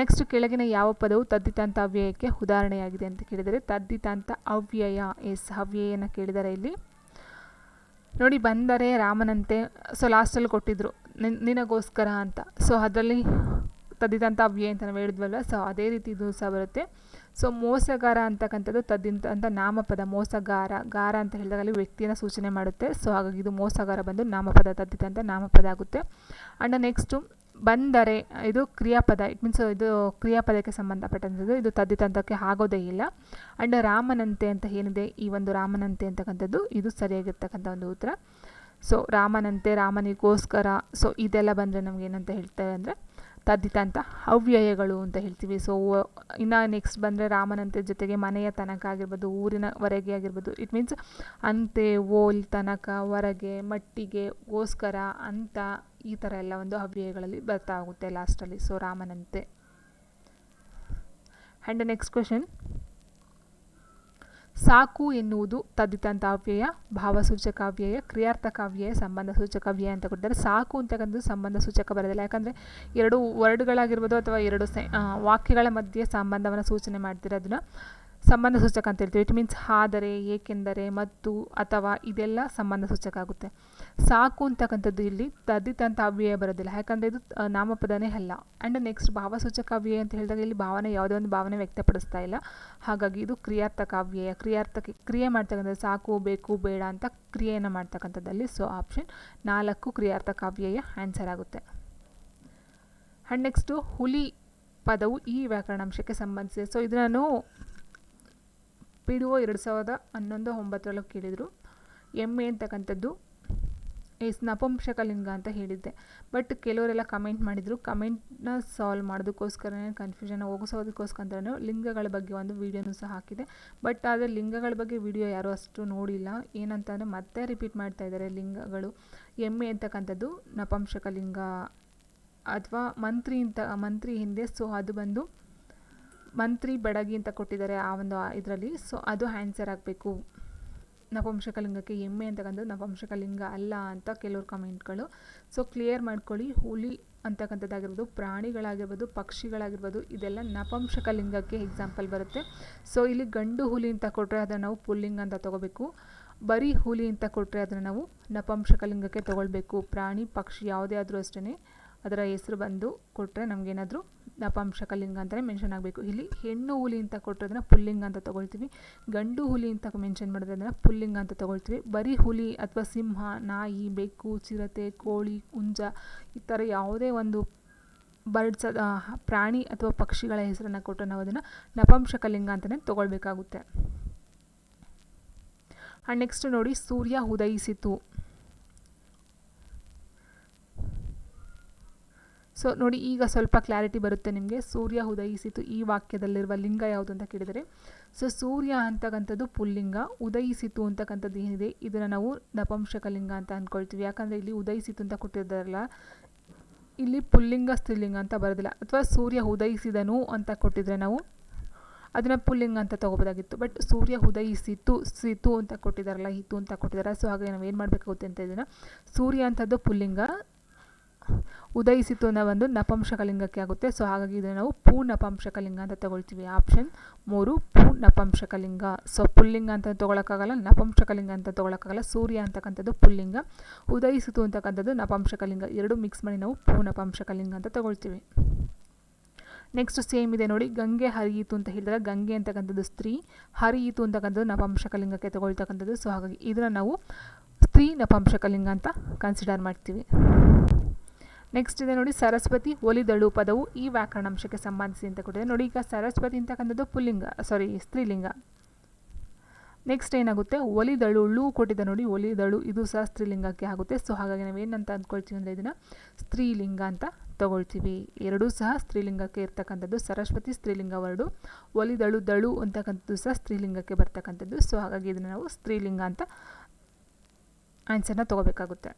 ನೆಕ್ಸ್ಟ್ ಕೆಳಗಿನ ಯಾವ ಪದವು ತದ್ದಿತಾಂತ ಅವ್ಯಯಕ್ಕೆ ಉದಾಹರಣೆಯಾಗಿದೆ ಅಂತ ಕೇಳಿದರೆ ತದ್ದಿತಾಂತ ಅವ್ಯಯ. ಎಸ್, ಅವ್ಯಯನ ಕೇಳಿದರೆ ಇಲ್ಲಿ. ನೋಡಿ, ಬಂದರೆ ರಾಮನಂತೆ, ಸೊ ಲಾಸ್ಟಲ್ಲಿ ಕೊಟ್ಟಿದ್ರು ನಿನಗೋಸ್ಕರ ಅಂತ. ಸೊ ಅದರಲ್ಲಿ ತದ್ದಿದಂಥ ಅವ್ಯಯ ಅಂತ ನಾವು ಹೇಳಿದ್ವಲ್ವ? ಸೊ ಅದೇ ರೀತಿ ಇದು ಸಹ ಬರುತ್ತೆ. ಸೊ ಮೋಸಗಾರ ಅಂತಕ್ಕಂಥದ್ದು ತದ್ದಿಂತ ನಾಮಪದ, ಮೋಸಗಾರ, ಗಾರ ಅಂತ ಹೇಳಿದಾಗ ಅಲ್ಲಿ ವ್ಯಕ್ತಿಯನ್ನು ಸೂಚನೆ ಮಾಡುತ್ತೆ. ಸೊ ಹಾಗಾಗಿ ಇದು ಮೋಸಗಾರ ಬಂದು ನಾಮಪದ, ತದ್ದಿತಂತ ನಾಮಪದ ಆಗುತ್ತೆ. ಆ್ಯಂಡ್ ನೆಕ್ಸ್ಟು ಬಂದರೆ ಇದು ಕ್ರಿಯಾಪದ ಇಟ್ ಮೀನ್ಸ್ ಇದು ಕ್ರಿಯಾಪದಕ್ಕೆ ಸಂಬಂಧಪಟ್ಟಂಥದ್ದು, ಇದು ತದ್ದಿತಂತಕ್ಕೆ ಆಗೋದೇ ಇಲ್ಲ. ಆ್ಯಂಡ್ ರಾಮನಂತೆ ಅಂತ ಏನಿದೆ, ಈ ಒಂದು ರಾಮನಂತೆ ಅಂತಕ್ಕಂಥದ್ದು, ಇದು ಸರಿಯಾಗಿರ್ತಕ್ಕಂಥ ಒಂದು ಉತ್ತರ. ಸೊ ರಾಮನಂತೆ ರಾಮನಿಗೋಸ್ಕರ ಸೊ ಇದೆಲ್ಲ ಬಂದರೆ ನಮ್ಗೆ ಏನಂತ ಹೇಳ್ತಾರೆ ಅಂದರೆ ತದ್ದಿತಂತ ಅವ್ಯಯಗಳು ಅಂತ ಹೇಳ್ತೀವಿ. ಸೊ ಇನ್ನು ನೆಕ್ಸ್ಟ್ ಬಂದರೆ ರಾಮನಂತೆ ಜೊತೆಗೆ ಮನೆಯ ತನಕ ಆಗಿರ್ಬೋದು ಊರಿನವರೆಗೆ ಆಗಿರ್ಬೋದು. ಇಟ್ ಮೀನ್ಸ್ ಅಂತೆ, ಓಲ್ ತನಕ ಹೊರಗೆ ಮಟ್ಟಿಗೆ, ಗೋಸ್ಕರ ಅಂತ ಈ ಥರ ಎಲ್ಲ ಒಂದು ಅವ್ಯಯಗಳಲ್ಲಿ ಬರ್ತಾ ಹೋಗುತ್ತೆ ಲಾಸ್ಟಲ್ಲಿ ಸೊ ರಾಮನಂತೆ. ಆ್ಯಂಡ್ ನೆಕ್ಸ್ಟ್ ಕ್ವೆಶನ್ ಸಾಕು ಎನ್ನುವುದು ತದ್ದಿತಂತ ಅವ್ಯಯ ಭಾವಸೂಚಕ ಅವ್ಯಯ ಕ್ರಿಯಾರ್ಥಕ ಅವ್ಯಯ ಸಂಬಂಧ ಸೂಚಕ ಅವ್ಯಯ ಅಂತ ಕೊಟ್ಟಿದ್ದಾರೆ. ಸಾಕು ಅಂತಕ್ಕಂಥದ್ದು ಸಂಬಂಧ ಸೂಚಕ ಬರೋದಿಲ್ಲ. ಯಾಕಂದರೆ ಎರಡು ವರ್ಡ್ಗಳಾಗಿರ್ಬೋದು ಅಥವಾ ಎರಡು ಸೆ ವಾಕ್ಯಗಳ ಮಧ್ಯೆ ಸಂಬಂಧವನ್ನು ಸೂಚನೆ ಮಾಡ್ತಿರೋದನ್ನ ಸಂಬಂಧ ಸೂಚಕ ಅಂತ ಹೇಳ್ತೀವಿ. ಇಟ್ ಮೀನ್ಸ್ ಆದರೆ ಏಕೆಂದರೆ, ಮತ್ತು, ಅಥವಾ ಇದೆಲ್ಲ ಸಂಬಂಧ ಸೂಚಕ ಆಗುತ್ತೆ. ಸಾಕು ಅಂತಕ್ಕಂಥದ್ದು ಇಲ್ಲಿ ತದ್ದಿತಂತ ಅವ್ಯಯ ಬರೋದಿಲ್ಲ. ಯಾಕಂದರೆ ಇದು ನಾಮಪದನೇ ಅಲ್ಲ. ಆ್ಯಂಡ್ ನೆಕ್ಸ್ಟ್ ಭಾವಸೂಚಕ ಅವ್ಯಯ ಅಂತ ಹೇಳಿದಾಗ ಇಲ್ಲಿ ಭಾವನೆ ಯಾವುದೇ ಒಂದು ಭಾವನೆ ವ್ಯಕ್ತಪಡಿಸ್ತಾ ಇಲ್ಲ. ಹಾಗಾಗಿ ಇದು ಕ್ರಿಯಾರ್ಥಕ ಅವ್ಯಯ. ಕ್ರಿಯಾರ್ಥಕ, ಕ್ರಿಯೆ ಮಾಡ್ತಕ್ಕಂಥದ್ದು ಸಾಕು, ಬೇಕು, ಬೇಡ ಅಂತ ಕ್ರಿಯೆಯನ್ನು ಮಾಡ್ತಕ್ಕಂಥದ್ದಲ್ಲಿ ಸೊ ಆಪ್ಷನ್ ನಾಲ್ಕು ಕ್ರಿಯಾರ್ಥಕ ಅವ್ಯಯ ಆನ್ಸರ್ ಆಗುತ್ತೆ. ಆ್ಯಂಡ್ ನೆಕ್ಸ್ಟು ಹುಲಿ ಪದವು ಈ ವ್ಯಾಕರಣಾಂಶಕ್ಕೆ ಸಂಬಂಧಿಸಿದೆ. ಸೊ ಇದನ್ನು ಪಿ ಡಿ ಒ ಎರಡು ಸಾವಿರದ ಹನ್ನೊಂದು ಒಂಬತ್ತರಲ್ಲಿ ಕೇಳಿದರು. ಎಮ್ಮೆ ಅಂತಕ್ಕಂಥದ್ದು. ಎಸ್ ನಪುಂಶಕಲಿಂಗ ಅಂತ ಹೇಳಿದ್ದೆ. ಬಟ್ ಕೆಲವರೆಲ್ಲ ಕಮೆಂಟ್ ಮಾಡಿದರು. ಕಮೆಂಟ್ನ ಸಾಲ್ವ್ ಮಾಡೋದಕ್ಕೋಸ್ಕರನೇ ಕನ್ಫ್ಯೂಷನ್ ಹೋಗಿಸೋದಕ್ಕೋಸ್ಕರ ಲಿಂಗಗಳ ಬಗ್ಗೆ ಒಂದು ವೀಡಿಯೋನು ಸಹ ಹಾಕಿದೆ. ಬಟ್ ಆದರೆ ಲಿಂಗಗಳ ಬಗ್ಗೆ ವಿಡಿಯೋ ಯಾರೂ ಅಷ್ಟು ನೋಡಿಲ್ಲ. ಏನಂತಂದರೆ ಮತ್ತೆ ರಿಪೀಟ್ ಮಾಡ್ತಾ ಇದ್ದಾರೆ ಲಿಂಗಗಳು. ಎಮ್ಮೆ ಅಂತಕ್ಕಂಥದ್ದು ನಪುಂಸಕಲಿಂಗ ಅಥವಾ ಮಂತ್ರಿ ಅಂತ, ಮಂತ್ರಿ ಹಿಂದೆ ಸೊ ಅದು ಬಂದು ಮಂತ್ರಿ ಬೆಡಗಿ ಅಂತ ಕೊಟ್ಟಿದ್ದಾರೆ ಆ ಒಂದು ಇದರಲ್ಲಿ. ಸೊ ಅದು ಆ್ಯನ್ಸರ್ ಆಗಬೇಕು. ನಪುಂಸಕಲಿಂಗಕ್ಕೆ ಎಮ್ಮೆ ಅಂತಕ್ಕಂಥದ್ದು ನಪುಂಸಕಲಿಂಗ ಅಲ್ಲ ಅಂತ ಕೆಲವ್ರು ಕಮೆಂಟ್ಗಳು ಸೊ ಕ್ಲಿಯರ್ ಮಾಡ್ಕೊಳ್ಳಿ. ಹುಲಿ ಅಂತಕ್ಕಂಥದ್ದಾಗಿರ್ಬೋದು, ಪ್ರಾಣಿಗಳಾಗಿರ್ಬೋದು, ಪಕ್ಷಿಗಳಾಗಿರ್ಬೋದು, ಇದೆಲ್ಲ ನಪುಂಸಕಲಿಂಗಕ್ಕೆ ಎಕ್ಸಾಂಪಲ್ ಬರುತ್ತೆ. ಸೊ ಇಲ್ಲಿ ಗಂಡು ಹುಲಿ ಅಂತ ಕೊಟ್ಟರೆ ಅದನ್ನು ನಾವು ಪುಲ್ಲಿಂಗ ಅಂತ ತೊಗೋಬೇಕು. ಬರೀ ಹುಲಿ ಅಂತ ಕೊಟ್ಟರೆ ಅದನ್ನು ನಾವು ನಪುಂಸಕಲಿಂಗಕ್ಕೆ ತೊಗೊಳ್ಬೇಕು. ಪ್ರಾಣಿ, ಪಕ್ಷಿ ಯಾವುದೇ ಆದರೂ ಅಷ್ಟೇ ಅದರ ಹೆಸರು ಬಂದು ಕೊಟ್ಟರೆ ನಮಗೇನಾದರೂ ನಪುಂಸಕಲಿಂಗ ಅಂತಲೇ ಮೆನ್ಷನ್ ಆಗಬೇಕು. ಇಲ್ಲಿ ಹೆಣ್ಣು ಹುಲಿ ಅಂತ ಕೊಟ್ಟಿರೋದನ್ನ ಪುಲ್ಲಿಂಗ ಅಂತ ತಗೊಳ್ತೀವಿ. ಗಂಡು ಹುಲಿ ಅಂತ ಮೆನ್ಷನ್ ಮಾಡಿದ್ರೆ ಅದನ್ನು ಪುಲ್ಲಿಂಗ ಅಂತ ತಗೊಳ್ತೀವಿ. ಬರೀ ಹುಲಿ ಅಥವಾ ಸಿಂಹ, ನಾಯಿ, ಬೆಕ್ಕು, ಚಿರತೆ, ಕೋಳಿ, ಹುಂಜ ಈ ಥರ ಯಾವುದೇ ಒಂದು ಬರ್ಡ್ಸ್ ಪ್ರಾಣಿ ಅಥವಾ ಪಕ್ಷಿಗಳ ಹೆಸರನ್ನು ಕೊಟ್ಟರೆ ನಾವು ಅದನ್ನು ನಪುಂಸಕಲಿಂಗ ಅಂತಲೇ ತೊಗೊಳ್ಬೇಕಾಗುತ್ತೆ. ಆ್ಯಂಡ್ ನೆಕ್ಸ್ಟ್ ನೋಡಿ ಸೂರ್ಯ ಉದಯಿಸಿತು. ಸೊ ನೋಡಿ, ಈಗ ಸ್ವಲ್ಪ ಕ್ಲಾರಿಟಿ ಬರುತ್ತೆ ನಿಮಗೆ. ಸೂರ್ಯ ಉದಯಿಸಿತು. ಈ ವಾಕ್ಯದಲ್ಲಿರುವ ಲಿಂಗ ಯಾವುದು ಅಂತ ಕೇಳಿದರೆ ಸೊ ಸೂರ್ಯ ಅಂತಕ್ಕಂಥದ್ದು ಪುಲ್ಲಿಂಗ, ಉದಯಿಸಿತು ಅಂತಕ್ಕಂಥದ್ದು ಏನಿದೆ, ಇದನ್ನು ನಾವು ನಪುಂಸಕಲಿಂಗ ಅಂತ ಅಂದ್ಕೊಳ್ತೀವಿ ಯಾಕಂದರೆ ಇಲ್ಲಿ ಉದಯಿಸಿತು ಅಂತ ಕೊಟ್ಟಿದ್ದಾರಲ್ಲ, ಇಲ್ಲಿ ಪುಲ್ಲಿಂಗ, ಸ್ತ್ರೀಲಿಂಗ ಅಂತ ಬರೋದಿಲ್ಲ. ಅಥವಾ ಸೂರ್ಯ ಉದಯಿಸಿದನು ಅಂತ ಕೊಟ್ಟಿದ್ರೆ ನಾವು ಅದನ್ನು ಪುಲ್ಲಿಂಗ ಅಂತ ತೊಗೋಬೋದಾಗಿತ್ತು. ಬಟ್ ಸೂರ್ಯ ಉದಯಿಸಿತು ಸಿತು ಅಂತ ಕೊಟ್ಟಿದ್ದಾರಲ್ಲ ಇತ್ತು ಅಂತ ಕೊಟ್ಟಿದ್ದಾರೆ. ಸೊ ಹಾಗೆ ನಾವು ಏನು ಮಾಡಬೇಕಾಗುತ್ತೆ ಅಂತ ಇದನ್ನು ಸೂರ್ಯ ಅಂಥದ್ದು ಪುಲ್ಲಿಂಗ ಉದಯಿಸಿತು ಅನ್ನೋ ಒಂದು ನಪಂಶಕಲಿಂಗಕ್ಕೆ ಆಗುತ್ತೆ. ಸೊ ಹಾಗಾಗಿ ಇದನ್ನು ನಾವು ಪೂ ನಪಂಶಕಲಿಂಗ ಅಂತ ತಗೊಳ್ತೀವಿ. ಆಪ್ಷನ್ ಮೂರು, ಪೂ ನಪಂಶಕಲಿಂಗ ಸೊ ಪುಲ್ಲಿಂಗ ಅಂತ ತೊಗೊಳಕ್ಕಾಗಲ್ಲ ನಪಂಶಕಲಿಂಗ ಅಂತ ತೊಗೊಳಕ್ಕಾಗಲ್ಲ, ಸೂರ್ಯ ಅಂತಕ್ಕಂಥದ್ದು ಪುಲ್ಲಿಂಗ. ಉದಯಿಸಿತು ಅಂತಕ್ಕಂಥದ್ದು ನಪಂಶಕಲಿಂಗ ಎರಡು ಮಿಕ್ಸ್ ಮಾಡಿ ನಾವು ಪೂ ನಪಂಶಕಲಿಂಗ ಅಂತ ತಗೊಳ್ತೀವಿ. ನೆಕ್ಸ್ಟ್ ಸೇಮ್ ಇದೆ ನೋಡಿ. ಗಂಗೆ ಹರಿಯಿತು ಅಂತ ಹೇಳಿದಾಗ ಗಂಗೆ ಅಂತಕ್ಕಂಥದ್ದು ಸ್ತ್ರೀ, ಹರಿಯಿತು ಅಂತಕ್ಕಂಥದ್ದು ನಪಂಶಕಲಿಂಗಕ್ಕೆ ತಗೊಳ್ತಕ್ಕಂಥದ್ದು. ಸೊ ಹಾಗಾಗಿ ಇದನ್ನು ನಾವು ಸ್ತ್ರೀ ನಪಂಶಕಲಿಂಗ ಅಂತ ಕನ್ಸಿಡರ್ ಮಾಡ್ತೀವಿ. ನೆಕ್ಸ್ಟ್ ಇದೆ ನೋಡಿ ಸರಸ್ವತಿ ಒಲಿದಳು ಪದವು ಈ ವ್ಯಾಕರಣಾಂಶಕ್ಕೆ ಸಂಬಂಧಿಸಿ ಅಂತ ಕೊಟ್ಟಿದೆ. ನೋಡಿ ಈಗ ಸರಸ್ವತಿ ಅಂತಕ್ಕಂಥದ್ದು ಪುಲ್ಲಿಂಗ ಸಾರಿ ಸ್ತ್ರೀಲಿಂಗ. ನೆಕ್ಸ್ಟ್ ಏನಾಗುತ್ತೆ? ಒಲಿದಳು ಳು ಕೊಟ್ಟಿದೆ ನೋಡಿ ಒಲಿದಳು ಇದು ಸಹ ಸ್ತ್ರೀಲಿಂಗಕ್ಕೆ ಆಗುತ್ತೆ. ಸೊ ಹಾಗಾಗಿ ನಾವು ಏನಂತ ಅಂದ್ಕೊಳ್ತೀವಿ ಅಂದರೆ ಇದನ್ನು ಸ್ತ್ರೀಲಿಂಗ ಅಂತ ತಗೊಳ್ತೀವಿ. ಎರಡೂ ಸಹ ಸ್ತ್ರೀಲಿಂಗಕ್ಕೆ ಇರ್ತಕ್ಕಂಥದ್ದು ಸರಸ್ವತಿ ಸ್ತ್ರೀಲಿಂಗ ವರ್ಡು ಒಲಿದಳು ದಳು ಅಂತಕ್ಕಂಥದ್ದು ಸಹ ಸ್ತ್ರೀಲಿಂಗಕ್ಕೆ ಬರ್ತಕ್ಕಂಥದ್ದು. ಸೊ ಹಾಗಾಗಿ ಇದನ್ನು ನಾವು ಸ್ತ್ರೀಲಿಂಗ ಅಂತ ಆನ್ಸರ್ನ ತೊಗೋಬೇಕಾಗುತ್ತೆ.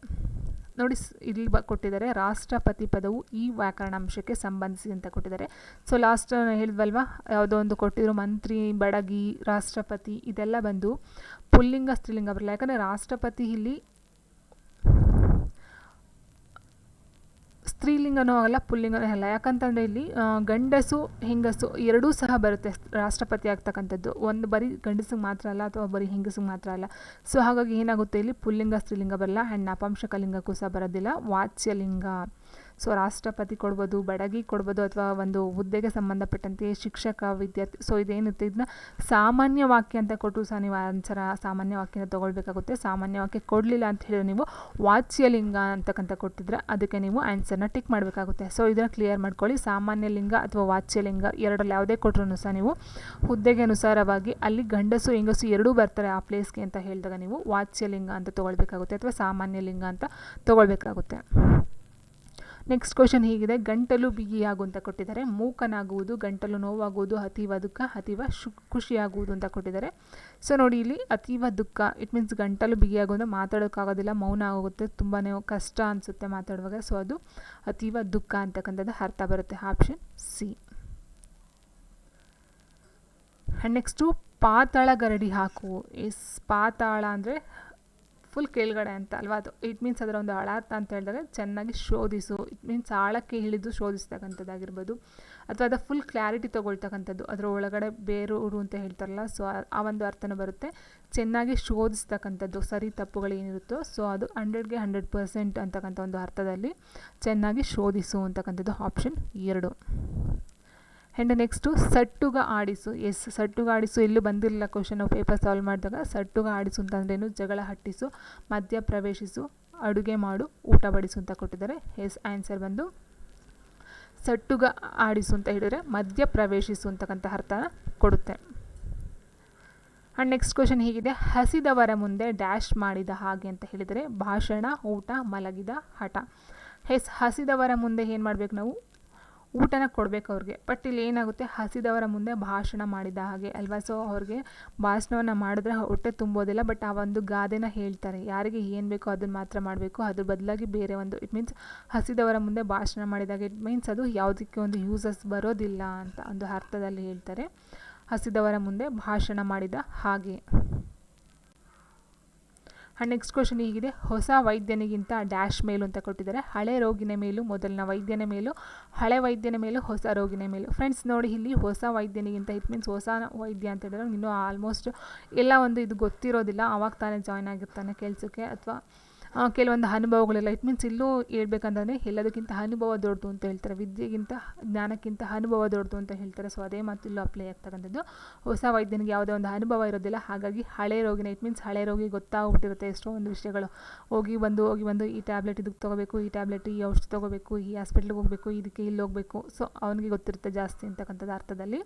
ನೋಡಿ ಇಲ್ಲಿ ಕೊಟ್ಟಿದ್ದಾರೆ ರಾಷ್ಟ್ರಪತಿ ಪದವು ಈ ವ್ಯಾಕರಣಾಂಶಕ್ಕೆ ಸಂಬಂಧಿಸಿ ಅಂತ ಕೊಟ್ಟಿದ್ದಾರೆ. ಸೊ ಲಾಸ್ಟ್ ಹೇಳಿದ್ವಲ್ವಾ? ಯಾವುದೋ ಒಂದು ಕೊಟ್ಟಿದ್ರು, ಮಂತ್ರಿ, ಬಡಗಿ, ರಾಷ್ಟ್ರಪತಿ, ಇದೆಲ್ಲ ಬಂದು ಪುಲ್ಲಿಂಗ, ಸ್ತ್ರೀಲಿಂಗ ಬರಲ್ಲ ಯಾಕಂದರೆ ರಾಷ್ಟ್ರಪತಿ ಇಲ್ಲಿ ಸ್ತ್ರೀಲಿಂಗನೂ ಆಗಲ್ಲ, ಪುಲ್ಲಿಂಗನೂ ಅಲ್ಲ ಯಾಕಂತಂದರೆ ಇಲ್ಲಿ ಗಂಡಸು, ಹೆಂಗಸು ಎರಡೂ ಸಹ ಬರುತ್ತೆ ರಾಷ್ಟ್ರಪತಿ ಆಗ್ತಕ್ಕಂಥದ್ದು. ಒಂದು ಬರೀ ಗಂಡಸಿಗೆ ಮಾತ್ರ ಅಲ್ಲ, ಅಥವಾ ಬರೀ ಹೆಂಗಸಿಗೆ ಮಾತ್ರ ಅಲ್ಲ. ಸೊ ಹಾಗಾಗಿ ಏನಾಗುತ್ತೆ ಇಲ್ಲಿ? ಪುಲ್ಲಿಂಗ, ಸ್ತ್ರೀಲಿಂಗ ಬರಲ್ಲ. ಆ್ಯಂಡ್ ನಪುಂಸಕಲಿಂಗಕ್ಕೂ ಸಹ ಬರೋದಿಲ್ಲ. ವಾಚ್ಯಲಿಂಗ ಸೊ ರಾಷ್ಟ್ರಪತಿ ಕೊಡ್ಬೋದು, ಬಡಗಿ ಕೊಡ್ಬೋದು ಅಥವಾ ಒಂದು ಹುದ್ದೆಗೆ ಸಂಬಂಧಪಟ್ಟಂತೆ ಶಿಕ್ಷಕ, ವಿದ್ಯಾರ್ಥಿ, ಸೊ ಇದೇನಿರುತ್ತೆ ಇದನ್ನ ಸಾಮಾನ್ಯ ವಾಕ್ಯ ಅಂತ ಕೊಟ್ಟರು ಸಹ ನೀವು ಆನ್ಸರ್ ಸಾಮಾನ್ಯ ವಾಕ್ಯನ ತೊಗೊಳ್ಬೇಕಾಗುತ್ತೆ. ಸಾಮಾನ್ಯ ವಾಕ್ಯ ಕೊಡಲಿಲ್ಲ ಅಂತ ಹೇಳಿದ್ರೆ ನೀವು ವಾಚ್ಯಲಿಂಗ ಅಂತಕ್ಕಂಥ ಕೊಟ್ಟಿದ್ರೆ ಅದಕ್ಕೆ ನೀವು ಆನ್ಸರ್ನ ಟಿಕ್ ಮಾಡಬೇಕಾಗುತ್ತೆ. ಸೊ ಇದನ್ನು ಕ್ಲಿಯರ್ ಮಾಡ್ಕೊಳ್ಳಿ. ಸಾಮಾನ್ಯ ಲಿಂಗ ಅಥವಾ ವಾಚ್ಯಲಿಂಗ ಎರಡರಲ್ಲಿ ಯಾವುದೇ ಕೊಟ್ಟರು ಸಹ ನೀವು ಹುದ್ದೆಗೆ ಅನುಸಾರವಾಗಿ ಅಲ್ಲಿ ಗಂಡಸು, ಹೆಂಗಸು ಎರಡೂ ಬರ್ತಾರೆ ಆ ಪ್ಲೇಸ್ಗೆ ಅಂತ ಹೇಳಿದಾಗ ನೀವು ವಾಚ್ಯಲಿಂಗ ಅಂತ ತೊಗೊಳ್ಬೇಕಾಗುತ್ತೆ ಅಥವಾ ಸಾಮಾನ್ಯ ಲಿಂಗ ಅಂತ ತೊಗೊಳ್ಬೇಕಾಗುತ್ತೆ. ನೆಕ್ಸ್ಟ್ ಕ್ವಶನ್ ಹೀಗಿದೆ. ಗಂಟಲು ಬಿಗಿಯಾಗು ಅಂತ ಕೊಟ್ಟಿದ್ದಾರೆ. ಮೂಕನಾಗುವುದು, ಗಂಟಲು ನೋವಾಗುವುದು, ಅತೀವ ದುಃಖ, ಅತೀವ ಶು, ಖುಷಿಯಾಗುವುದು ಅಂತ ಕೊಟ್ಟಿದ್ದಾರೆ. ಸೊ ನೋಡಿ ಇಲ್ಲಿ ಅತೀವ ದುಃಖ ಇಟ್ ಮೀನ್ಸ್ ಗಂಟಲು ಬಿಗಿಯಾಗು ಅಂದರೆ ಮಾತಾಡೋಕ್ಕಾಗೋದಿಲ್ಲ, ಮೌನ ಆಗುತ್ತೆ ತುಂಬಾ ಕಷ್ಟ ಅನಿಸುತ್ತೆ ಮಾತಾಡುವಾಗ. ಸೊ ಅದು ಅತೀವ ದುಃಖ ಅಂತಕ್ಕಂಥದ್ದು ಅರ್ಥ ಬರುತ್ತೆ. ಆಪ್ಷನ್ ಸಿ ನೆಕ್ಸ್ಟು ಪಾತಾಳ ಗರಡಿ ಹಾಕು ಎಸ್ ಪಾತಾಳ ಅಂದರೆ ಫುಲ್ ಕೆಳಗಡೆ ಅಂತ ಅಲ್ವಾ? ಅದು ಇಟ್ ಮೀನ್ಸ್ ಅದರ ಒಂದು ಅಳಾರ್ಥ ಅಂತ ಹೇಳಿದಾಗ ಚೆನ್ನಾಗಿ ಶೋಧಿಸು. ಇಟ್ ಮೀನ್ಸ್ ಆಳಕ್ಕೆ ಇಳಿದು ಶೋಧಿಸ್ತಕ್ಕಂಥದ್ದಾಗಿರ್ಬೋದು. ಅಥವಾ ಅದು ಫುಲ್ ಕ್ಲಾರಿಟಿ ತೊಗೊಳ್ತಕ್ಕಂಥದ್ದು. ಅದರ ಒಳಗಡೆ ಬೇರೂರು ಅಂತ ಹೇಳ್ತಾರಲ್ಲ ಸೊ ಆ ಒಂದು ಅರ್ಥನೂ ಬರುತ್ತೆ. ಚೆನ್ನಾಗಿ ಶೋಧಿಸ್ತಕ್ಕಂಥದ್ದು, ಸರಿ ತಪ್ಪುಗಳು ಏನಿರುತ್ತೋ ಸೊ ಅದು ಹಂಡ್ರೆಡ್ಗೆ ಹಂಡ್ರೆಡ್ ಪರ್ಸೆಂಟ್ ಅಂತಕ್ಕಂಥ ಒಂದು ಅರ್ಥದಲ್ಲಿ ಚೆನ್ನಾಗಿ ಶೋಧಿಸು ಅಂತಕ್ಕಂಥದ್ದು ಆಪ್ಷನ್ ಎರಡು. ಆ್ಯಂಡ್ ನೆಕ್ಸ್ಟು ಸಟ್ಟುಗ ಆಡಿಸು ಎಸ್ ಸಟ್ಟುಗ ಆಡಿಸು ಎಲ್ಲೂ ಬಂದಿರಲಿಲ್ಲ ಕ್ವಶನ್ ಪೇಪರ್ ಸಾಲ್ವ್ ಮಾಡಿದಾಗ ಸಟ್ಟುಗ ಆಡಿಸು ಅಂತಂದ್ರೇನು ಜಗಳ ಹಟ್ಟಿಸು ಮಧ್ಯ ಪ್ರವೇಶಿಸು ಅಡುಗೆ ಮಾಡು ಊಟ ಬಡಿಸು ಅಂತ ಕೊಟ್ಟಿದ್ದಾರೆ ಎಸ್ ಆನ್ಸರ್ ಬಂದು ಸಟ್ಟುಗ ಆಡಿಸು ಅಂತ ಹೇಳಿದರೆ ಮಧ್ಯ ಪ್ರವೇಶಿಸು ಅಂತಕ್ಕಂಥ ಅರ್ಥ ಕೊಡುತ್ತೆ ಆ್ಯಂಡ್ ನೆಕ್ಸ್ಟ್ ಕ್ವಶನ್ ಹೀಗಿದೆ ಹಸಿದವರ ಮುಂದೆ ಡ್ಯಾಶ್ ಮಾಡಿದ ಹಾಗೆ ಅಂತ ಹೇಳಿದರೆ ಭಾಷಣ ಊಟ ಮಲಗಿದ ಹಠ ಎಸ್ ಹಸಿದವರ ಮುಂದೆ ಏನು ಮಾಡಬೇಕು ನಾವು ಊಟನ ಕೊಡಬೇಕು ಅವ್ರಿಗೆ. ಬಟ್ ಇಲ್ಲಿ ಏನಾಗುತ್ತೆ? ಹಸಿದವರ ಮುಂದೆ ಭಾಷಣ ಮಾಡಿದ ಹಾಗೆ ಅಲ್ವಾ? ಸೊ ಅವ್ರಿಗೆ ಭಾಷಣವನ್ನು ಮಾಡಿದ್ರೆ ಹೊಟ್ಟೆ ತುಂಬೋದಿಲ್ಲ ಬಟ್ ಆ ಒಂದು ಗಾದೆನ ಹೇಳ್ತಾರೆ. ಯಾರಿಗೆ ಏನು ಬೇಕೋ ಅದನ್ನು ಮಾತ್ರ ಮಾಡಬೇಕು. ಅದ್ರ ಬದಲಾಗಿ ಬೇರೆ ಒಂದು ಇಟ್ ಮೀನ್ಸ್ ಹಸಿದವರ ಮುಂದೆ ಭಾಷಣ ಮಾಡಿದಾಗ ಇಟ್ ಮೀನ್ಸ್ ಅದು ಯಾವುದಕ್ಕೆ ಒಂದು ಯೂಸಸ್ ಬರೋದಿಲ್ಲ ಅಂತ ಒಂದು ಅರ್ಥದಲ್ಲಿ ಹೇಳ್ತಾರೆ. ಹಸಿದವರ ಮುಂದೆ ಭಾಷಣ ಮಾಡಿದ ಹಾಗೆ. ಆ್ಯಂಡ್ ನೆಕ್ಸ್ಟ್ ಕ್ವಶನ್ ಹೀಗಿದೆ. ಹೊಸ ವೈದ್ಯನಿಗಿಂತ ಡ್ಯಾಶ್ ಮೇಲು ಅಂತ ಕೊಟ್ಟಿದ್ದಾರೆ. ಹಳೆ ರೋಗಿನ ಮೇಲೂ, ಮೊದಲಿನ ವೈದ್ಯನ ಮೇಲೂ, ಹಳೆ ವೈದ್ಯನ ಮೇಲೂ, ಹೊಸ ರೋಗಿನ ಮೇಲೂ. ಫ್ರೆಂಡ್ಸ್ ನೋಡಿ ಇಲ್ಲಿ ಹೊಸ ವೈದ್ಯನಿಗಿಂತ ಇಟ್ ಮೀನ್ಸ್ ಹೊಸ ವೈದ್ಯ ಅಂತ ಹೇಳಿದ್ರೆ ಇನ್ನೂ ಆಲ್ಮೋಸ್ಟ್ ಎಲ್ಲ ಒಂದು ಇದು ಗೊತ್ತಿರೋದಿಲ್ಲ. ಅವಾಗ ತಾನೇ ಜಾಯ್ನ್ ಆಗಿರ್ತಾನೆ ಕೆಲಸಕ್ಕೆ ಅಥವಾ ಕೆಲವೊಂದು ಅನುಭವಗಳೆಲ್ಲ ಇಟ್ ಮೀನ್ಸ್ ಇಲ್ಲೂ ಹೇಳ್ಬೇಕಂತಂದರೆ ಎಲ್ಲದಕ್ಕಿಂತ ಅನುಭವ ದೊಡ್ಡದು ಅಂತ ಹೇಳ್ತಾರೆ. ವಿದ್ಯೆಗಿಂತ, ಜ್ಞಾನಕ್ಕಿಂತ ಅನುಭವ ದೊಡ್ಡದು ಅಂತ ಹೇಳ್ತಾರೆ. ಸೊ ಅದೇ ಮಾತು ಇಲ್ಲೂ ಅಪ್ಲೈ ಆಗ್ತಕ್ಕಂಥದ್ದು. ಹೊಸ ವೈದ್ಯನಿಗೆ ಯಾವುದೇ ಒಂದು ಅನುಭವ ಇರೋದಿಲ್ಲ. ಹಾಗಾಗಿ ಹಳೆ ರೋಗಿನ ಇಟ್ ಮೀನ್ಸ್ ಹಳೆ ರೋಗಿ ಗೊತ್ತಾಗ್ಬಿಟ್ಟಿರುತ್ತೆ ಎಷ್ಟೋ ಒಂದು ವಿಷಯಗಳು. ಹೋಗಿ ಬಂದು ಹೋಗಿ ಬಂದು ಈ ಟ್ಯಾಬ್ಲೆಟ್ ಇದಕ್ಕೆ ತೊಗೋಬೇಕು, ಈ ಟ್ಯಾಬ್ಲೆಟ್ ಈ ಔಷಧಿ ತೊಗೋಬೇಕು, ಈ ಹಾಸ್ಪಿಟ್ಲಿಗೆ ಹೋಗಬೇಕು, ಇದಕ್ಕೆ ಇಲ್ಲಿ ಹೋಗಬೇಕು. ಸೊ ಅವನಿಗೆ ಗೊತ್ತಿರುತ್ತೆ ಜಾಸ್ತಿ ಅಂತಕ್ಕಂಥದ್ದು ಅರ್ಥದಲ್ಲಿ.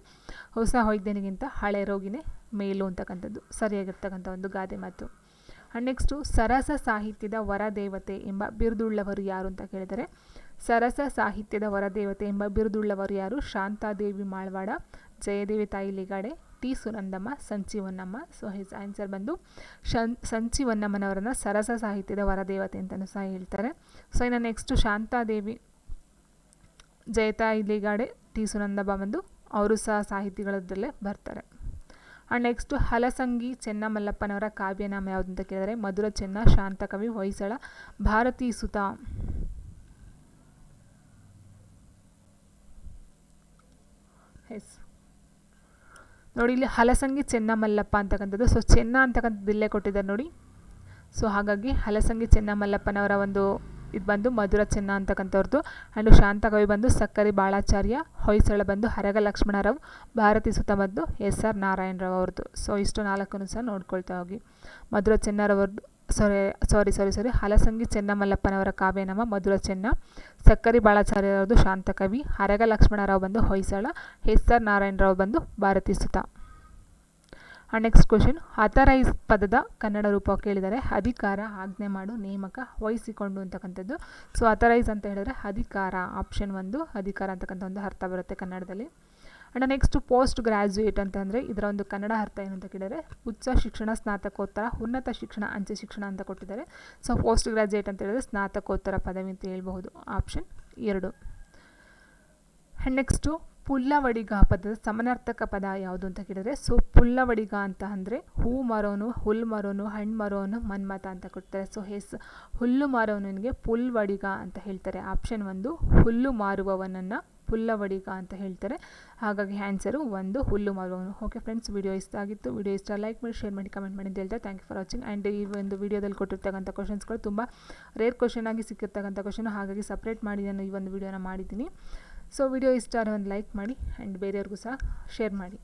ಹೊಸ ವೈದ್ಯನಿಗಿಂತ ಹಳೆ ರೋಗಿನೇ ಮೇಲು ಅಂತಕ್ಕಂಥದ್ದು, ಸರಿಯಾಗಿರ್ತಕ್ಕಂಥ ಒಂದು ಗಾದೆ ಮಾತು. ಆ್ಯಂಡ್ ನೆಕ್ಸ್ಟು ಸರಸ ಸಾಹಿತ್ಯದ ವರದೇವತೆ ಎಂಬ ಬಿರುದುಳ್ಳವರು ಯಾರು ಅಂತ ಕೇಳಿದರೆ, ಸರಸ ಸಾಹಿತ್ಯದ ವರದೇವತೆ ಎಂಬ ಬಿರುದುಳ್ಳವರು ಯಾರು? Shantadevi Malwad, Jayadevi Tayi Ligade, T Sunandamma Sanchi Honnamma so his answer ಬಂದು, ಶನ್ ಸಂಚಿವನ್ನಮ್ಮನವರನ್ನು ಸರಸ ಸಾಹಿತ್ಯದ ವರದೇವತೆ ಅಂತಲೂ ಸಹ ಹೇಳ್ತಾರೆ. ಸೊ ಇನ್ನು ನೆಕ್ಸ್ಟು ಶಾಂತಾದೇವಿ, ಜಯತಾಯಿ ಲಿಗಾಡೆ, ಟಿ ಸುನಂದಮ್ಮ ಬಂದು, ಅವರು ಸಹ ಸಾಹಿತಿಗಳದ್ರಲ್ಲೇ ಬರ್ತಾರೆ. ಆ್ಯಂಡ್ ನೆಕ್ಸ್ಟು ಹಲಸಂಗಿ ಚೆನ್ನಮಲ್ಲಪ್ಪನವರ ಕಾವ್ಯನಾಮ ಯಾವುದು ಅಂತ ಕೇಳಿದರೆ, ಮಧುರ ಚೆನ್ನ, ಶಾಂತಕವಿ, ಹೊಯ್ಸಳ, ಭಾರತೀ ಸುತ. ನೋಡಿ, ಇಲ್ಲಿ ಹಲಸಂಗಿ ಚೆನ್ನಮಲ್ಲಪ್ಪ ಅಂತಕ್ಕಂಥದ್ದು. ಸೊ ಚೆನ್ನ ಅಂತಕ್ಕಂಥದ್ದು ಇಲ್ಲೇ ಕೊಟ್ಟಿದ್ದಾರೆ ನೋಡಿ. ಸೊ ಹಾಗಾಗಿ ಹಲಸಂಗಿ ಚೆನ್ನಮಲ್ಲಪ್ಪನವರ ಒಂದು ಇದು ಬಂದು ಮಧುರ ಚೆನ್ನ ಅಂತಕ್ಕಂಥವ್ರದ್ದು ಆ್ಯಂಡ್ ಶಾಂತಕವಿ ಬಂದು ಸಕ್ಕರೆ ಬಾಳಾಚಾರ್ಯ, ಹೊಯ್ಸಳ ಬಂದು ಹರಗ ಲಕ್ಷ್ಮಣರಾವ್ ಭಾರತಿ ಸುತ ಬಂದು ಎಸ್ ಆರ್ ನಾರಾಯಣರಾವ್ ಅವ್ರದ್ದು ಸೊ ಇಷ್ಟು ನಾಲ್ಕನ್ನು ಸಹ ನೋಡ್ಕೊಳ್ತಾ ಹೋಗಿ. ಮಧುರ ಚೆನ್ನರವ್ರದ್ದು ಸಾರಿ ಸಾರಿ ಸಾರಿ ಸಾರಿ ಹಲಸಂಗಿ ಚೆನ್ನಮಲ್ಲಪ್ಪನವರ ಕಾವ್ಯನಾಮ ಮಧುರ ಚೆನ್ನ. ಸಕ್ಕರೆ ಬಾಳಾಚಾರ್ಯರವ್ರದ್ದು ಶಾಂತಕವಿ ಹರಗ ಲಕ್ಷ್ಮಣರಾವ್ ಬಂದು ಹೊಯ್ಸಳ, ಎಸ್ ಆರ್ ನಾರಾಯಣರಾವ್ ಬಂದು ಭಾರತಿ ಸುತ. ನೆಕ್ಸ್ಟ್ ಕ್ವಶನ್ ಅಥರೈಸ್ ಪದದ ಕನ್ನಡ ರೂಪ ಕೇಳಿದರೆ ಅಧಿಕಾರ, ಆಜ್ಞೆ ಮಾಡು, ನೇಮಕ, ವಹಿಸಿಕೊಂಡು ಅಂತಕ್ಕಂಥದ್ದು. ಸೊ ಅಥರೈಸ್ ಅಂತ ಹೇಳಿದ್ರೆ ಅಧಿಕಾರ ಆಪ್ಷನ್ ಒಂದು, ಅಧಿಕಾರ ಅಂತಕ್ಕಂಥ ಒಂದು ಅರ್ಥ ಬರುತ್ತೆ ಕನ್ನಡದಲ್ಲಿ. ಆ್ಯಂಡ್ ನೆಕ್ಸ್ಟ್ ಪೋಸ್ಟ್ ಗ್ರ್ಯಾಜುಯೇಟ್ ಅಂತಂದರೆ ಇದರ ಒಂದು ಕನ್ನಡ ಅರ್ಥ ಏನು ಅಂತ ಕೇಳಿದರೆ ಉಚ್ಚ ಶಿಕ್ಷಣ, ಸ್ನಾತಕೋತ್ತರ, ಉನ್ನತ ಶಿಕ್ಷಣ, ಅಂಚೆ ಶಿಕ್ಷಣ ಅಂತ ಕೊಟ್ಟಿದ್ದಾರೆ. ಸೊ ಪೋಸ್ಟ್ ಗ್ರ್ಯಾಜುಯೇಟ್ ಅಂತ ಹೇಳಿದ್ರೆ ಸ್ನಾತಕೋತ್ತರ ಪದವಿ ಅಂತ ಹೇಳ್ಬಹುದು. ಆಪ್ಷನ್ ಎರಡು. ಆ್ಯಂಡ್ ನೆಕ್ಸ್ಟು ಪುಲ್ಲವಡಿಗ ಪದದ ಸಮನಾರ್ಥಕ ಪದ ಯಾವುದು ಅಂತ ಕೇಳಿದರೆ ಸೊ ಪುಲ್ಲವಡಿಗ ಅಂತ ಅಂದರೆ ಹೂ ಮರೋನು ಹುಲ್ಲು ಮರೋನು, ಹಣ್ಣು ಮರೋನು ಮನ್ಮತ ಅಂತ ಕೊಡ್ತಾರೆ. ಸೊ ಹೆಸ್ ಹುಲ್ಲು ಮಾರೋನಿಗೆ ಪುಲ್ವಡಿಗ ಅಂತ ಹೇಳ್ತಾರೆ. ಆಪ್ಷನ್ ಒಂದು, ಹುಲ್ಲು ಮಾರುವವನನ್ನು ಪುಲ್ಲವಡಿಗ ಅಂತ ಹೇಳ್ತಾರೆ. ಹಾಗಾಗಿ ಆನ್ಸರು ಒಂದು, ಹುಲ್ಲು ಮಾರುವವನು. ಓಕೆ ಫ್ರೆಂಡ್ಸ್ ವಿಡಿಯೋ ಇಷ್ಟ ಆಗಿತ್ತು ವಿಡಿಯೋ ಇಷ್ಟ ಲೈಕ್ ಮಾಡಿ ಶೇರ್ ಮಾಡಿ ಕಮೆಂಟ್ ಮಾಡಿ ಅಂತ ಹೇಳ್ತಾ thank you for watching and ಈ ಒಂದು ವಿಡಿಯೋದಲ್ಲಿ ಕೊಟ್ಟಿರ್ತಕ್ಕಂಥ ಕ್ವಶನ್ಸ್ಗಳು ತುಂಬ ರೇರ್ ಕ್ವಶನ್ ಆಗಿ ಸಿಕ್ಕಿರ್ತಕ್ಕಂಥ ಕ್ವಶನ್ ಹಾಗಾಗಿ ಸಪ್ರೇಟ್ ಮಾಡಿ ನಾನು ಈ ಒಂದು ವಿಡಿಯೋನ ಮಾಡಿದ್ದೀನಿ. ಸೊ ವಿಡಿಯೋ ಇಷ್ಟ ಆದರೆ ಒಂದು ಲೈಕ್ ಮಾಡಿ ಆ್ಯಂಡ್ ಬೇರೆಯವ್ರಿಗೂ ಸಹ ಶೇರ್ ಮಾಡಿ.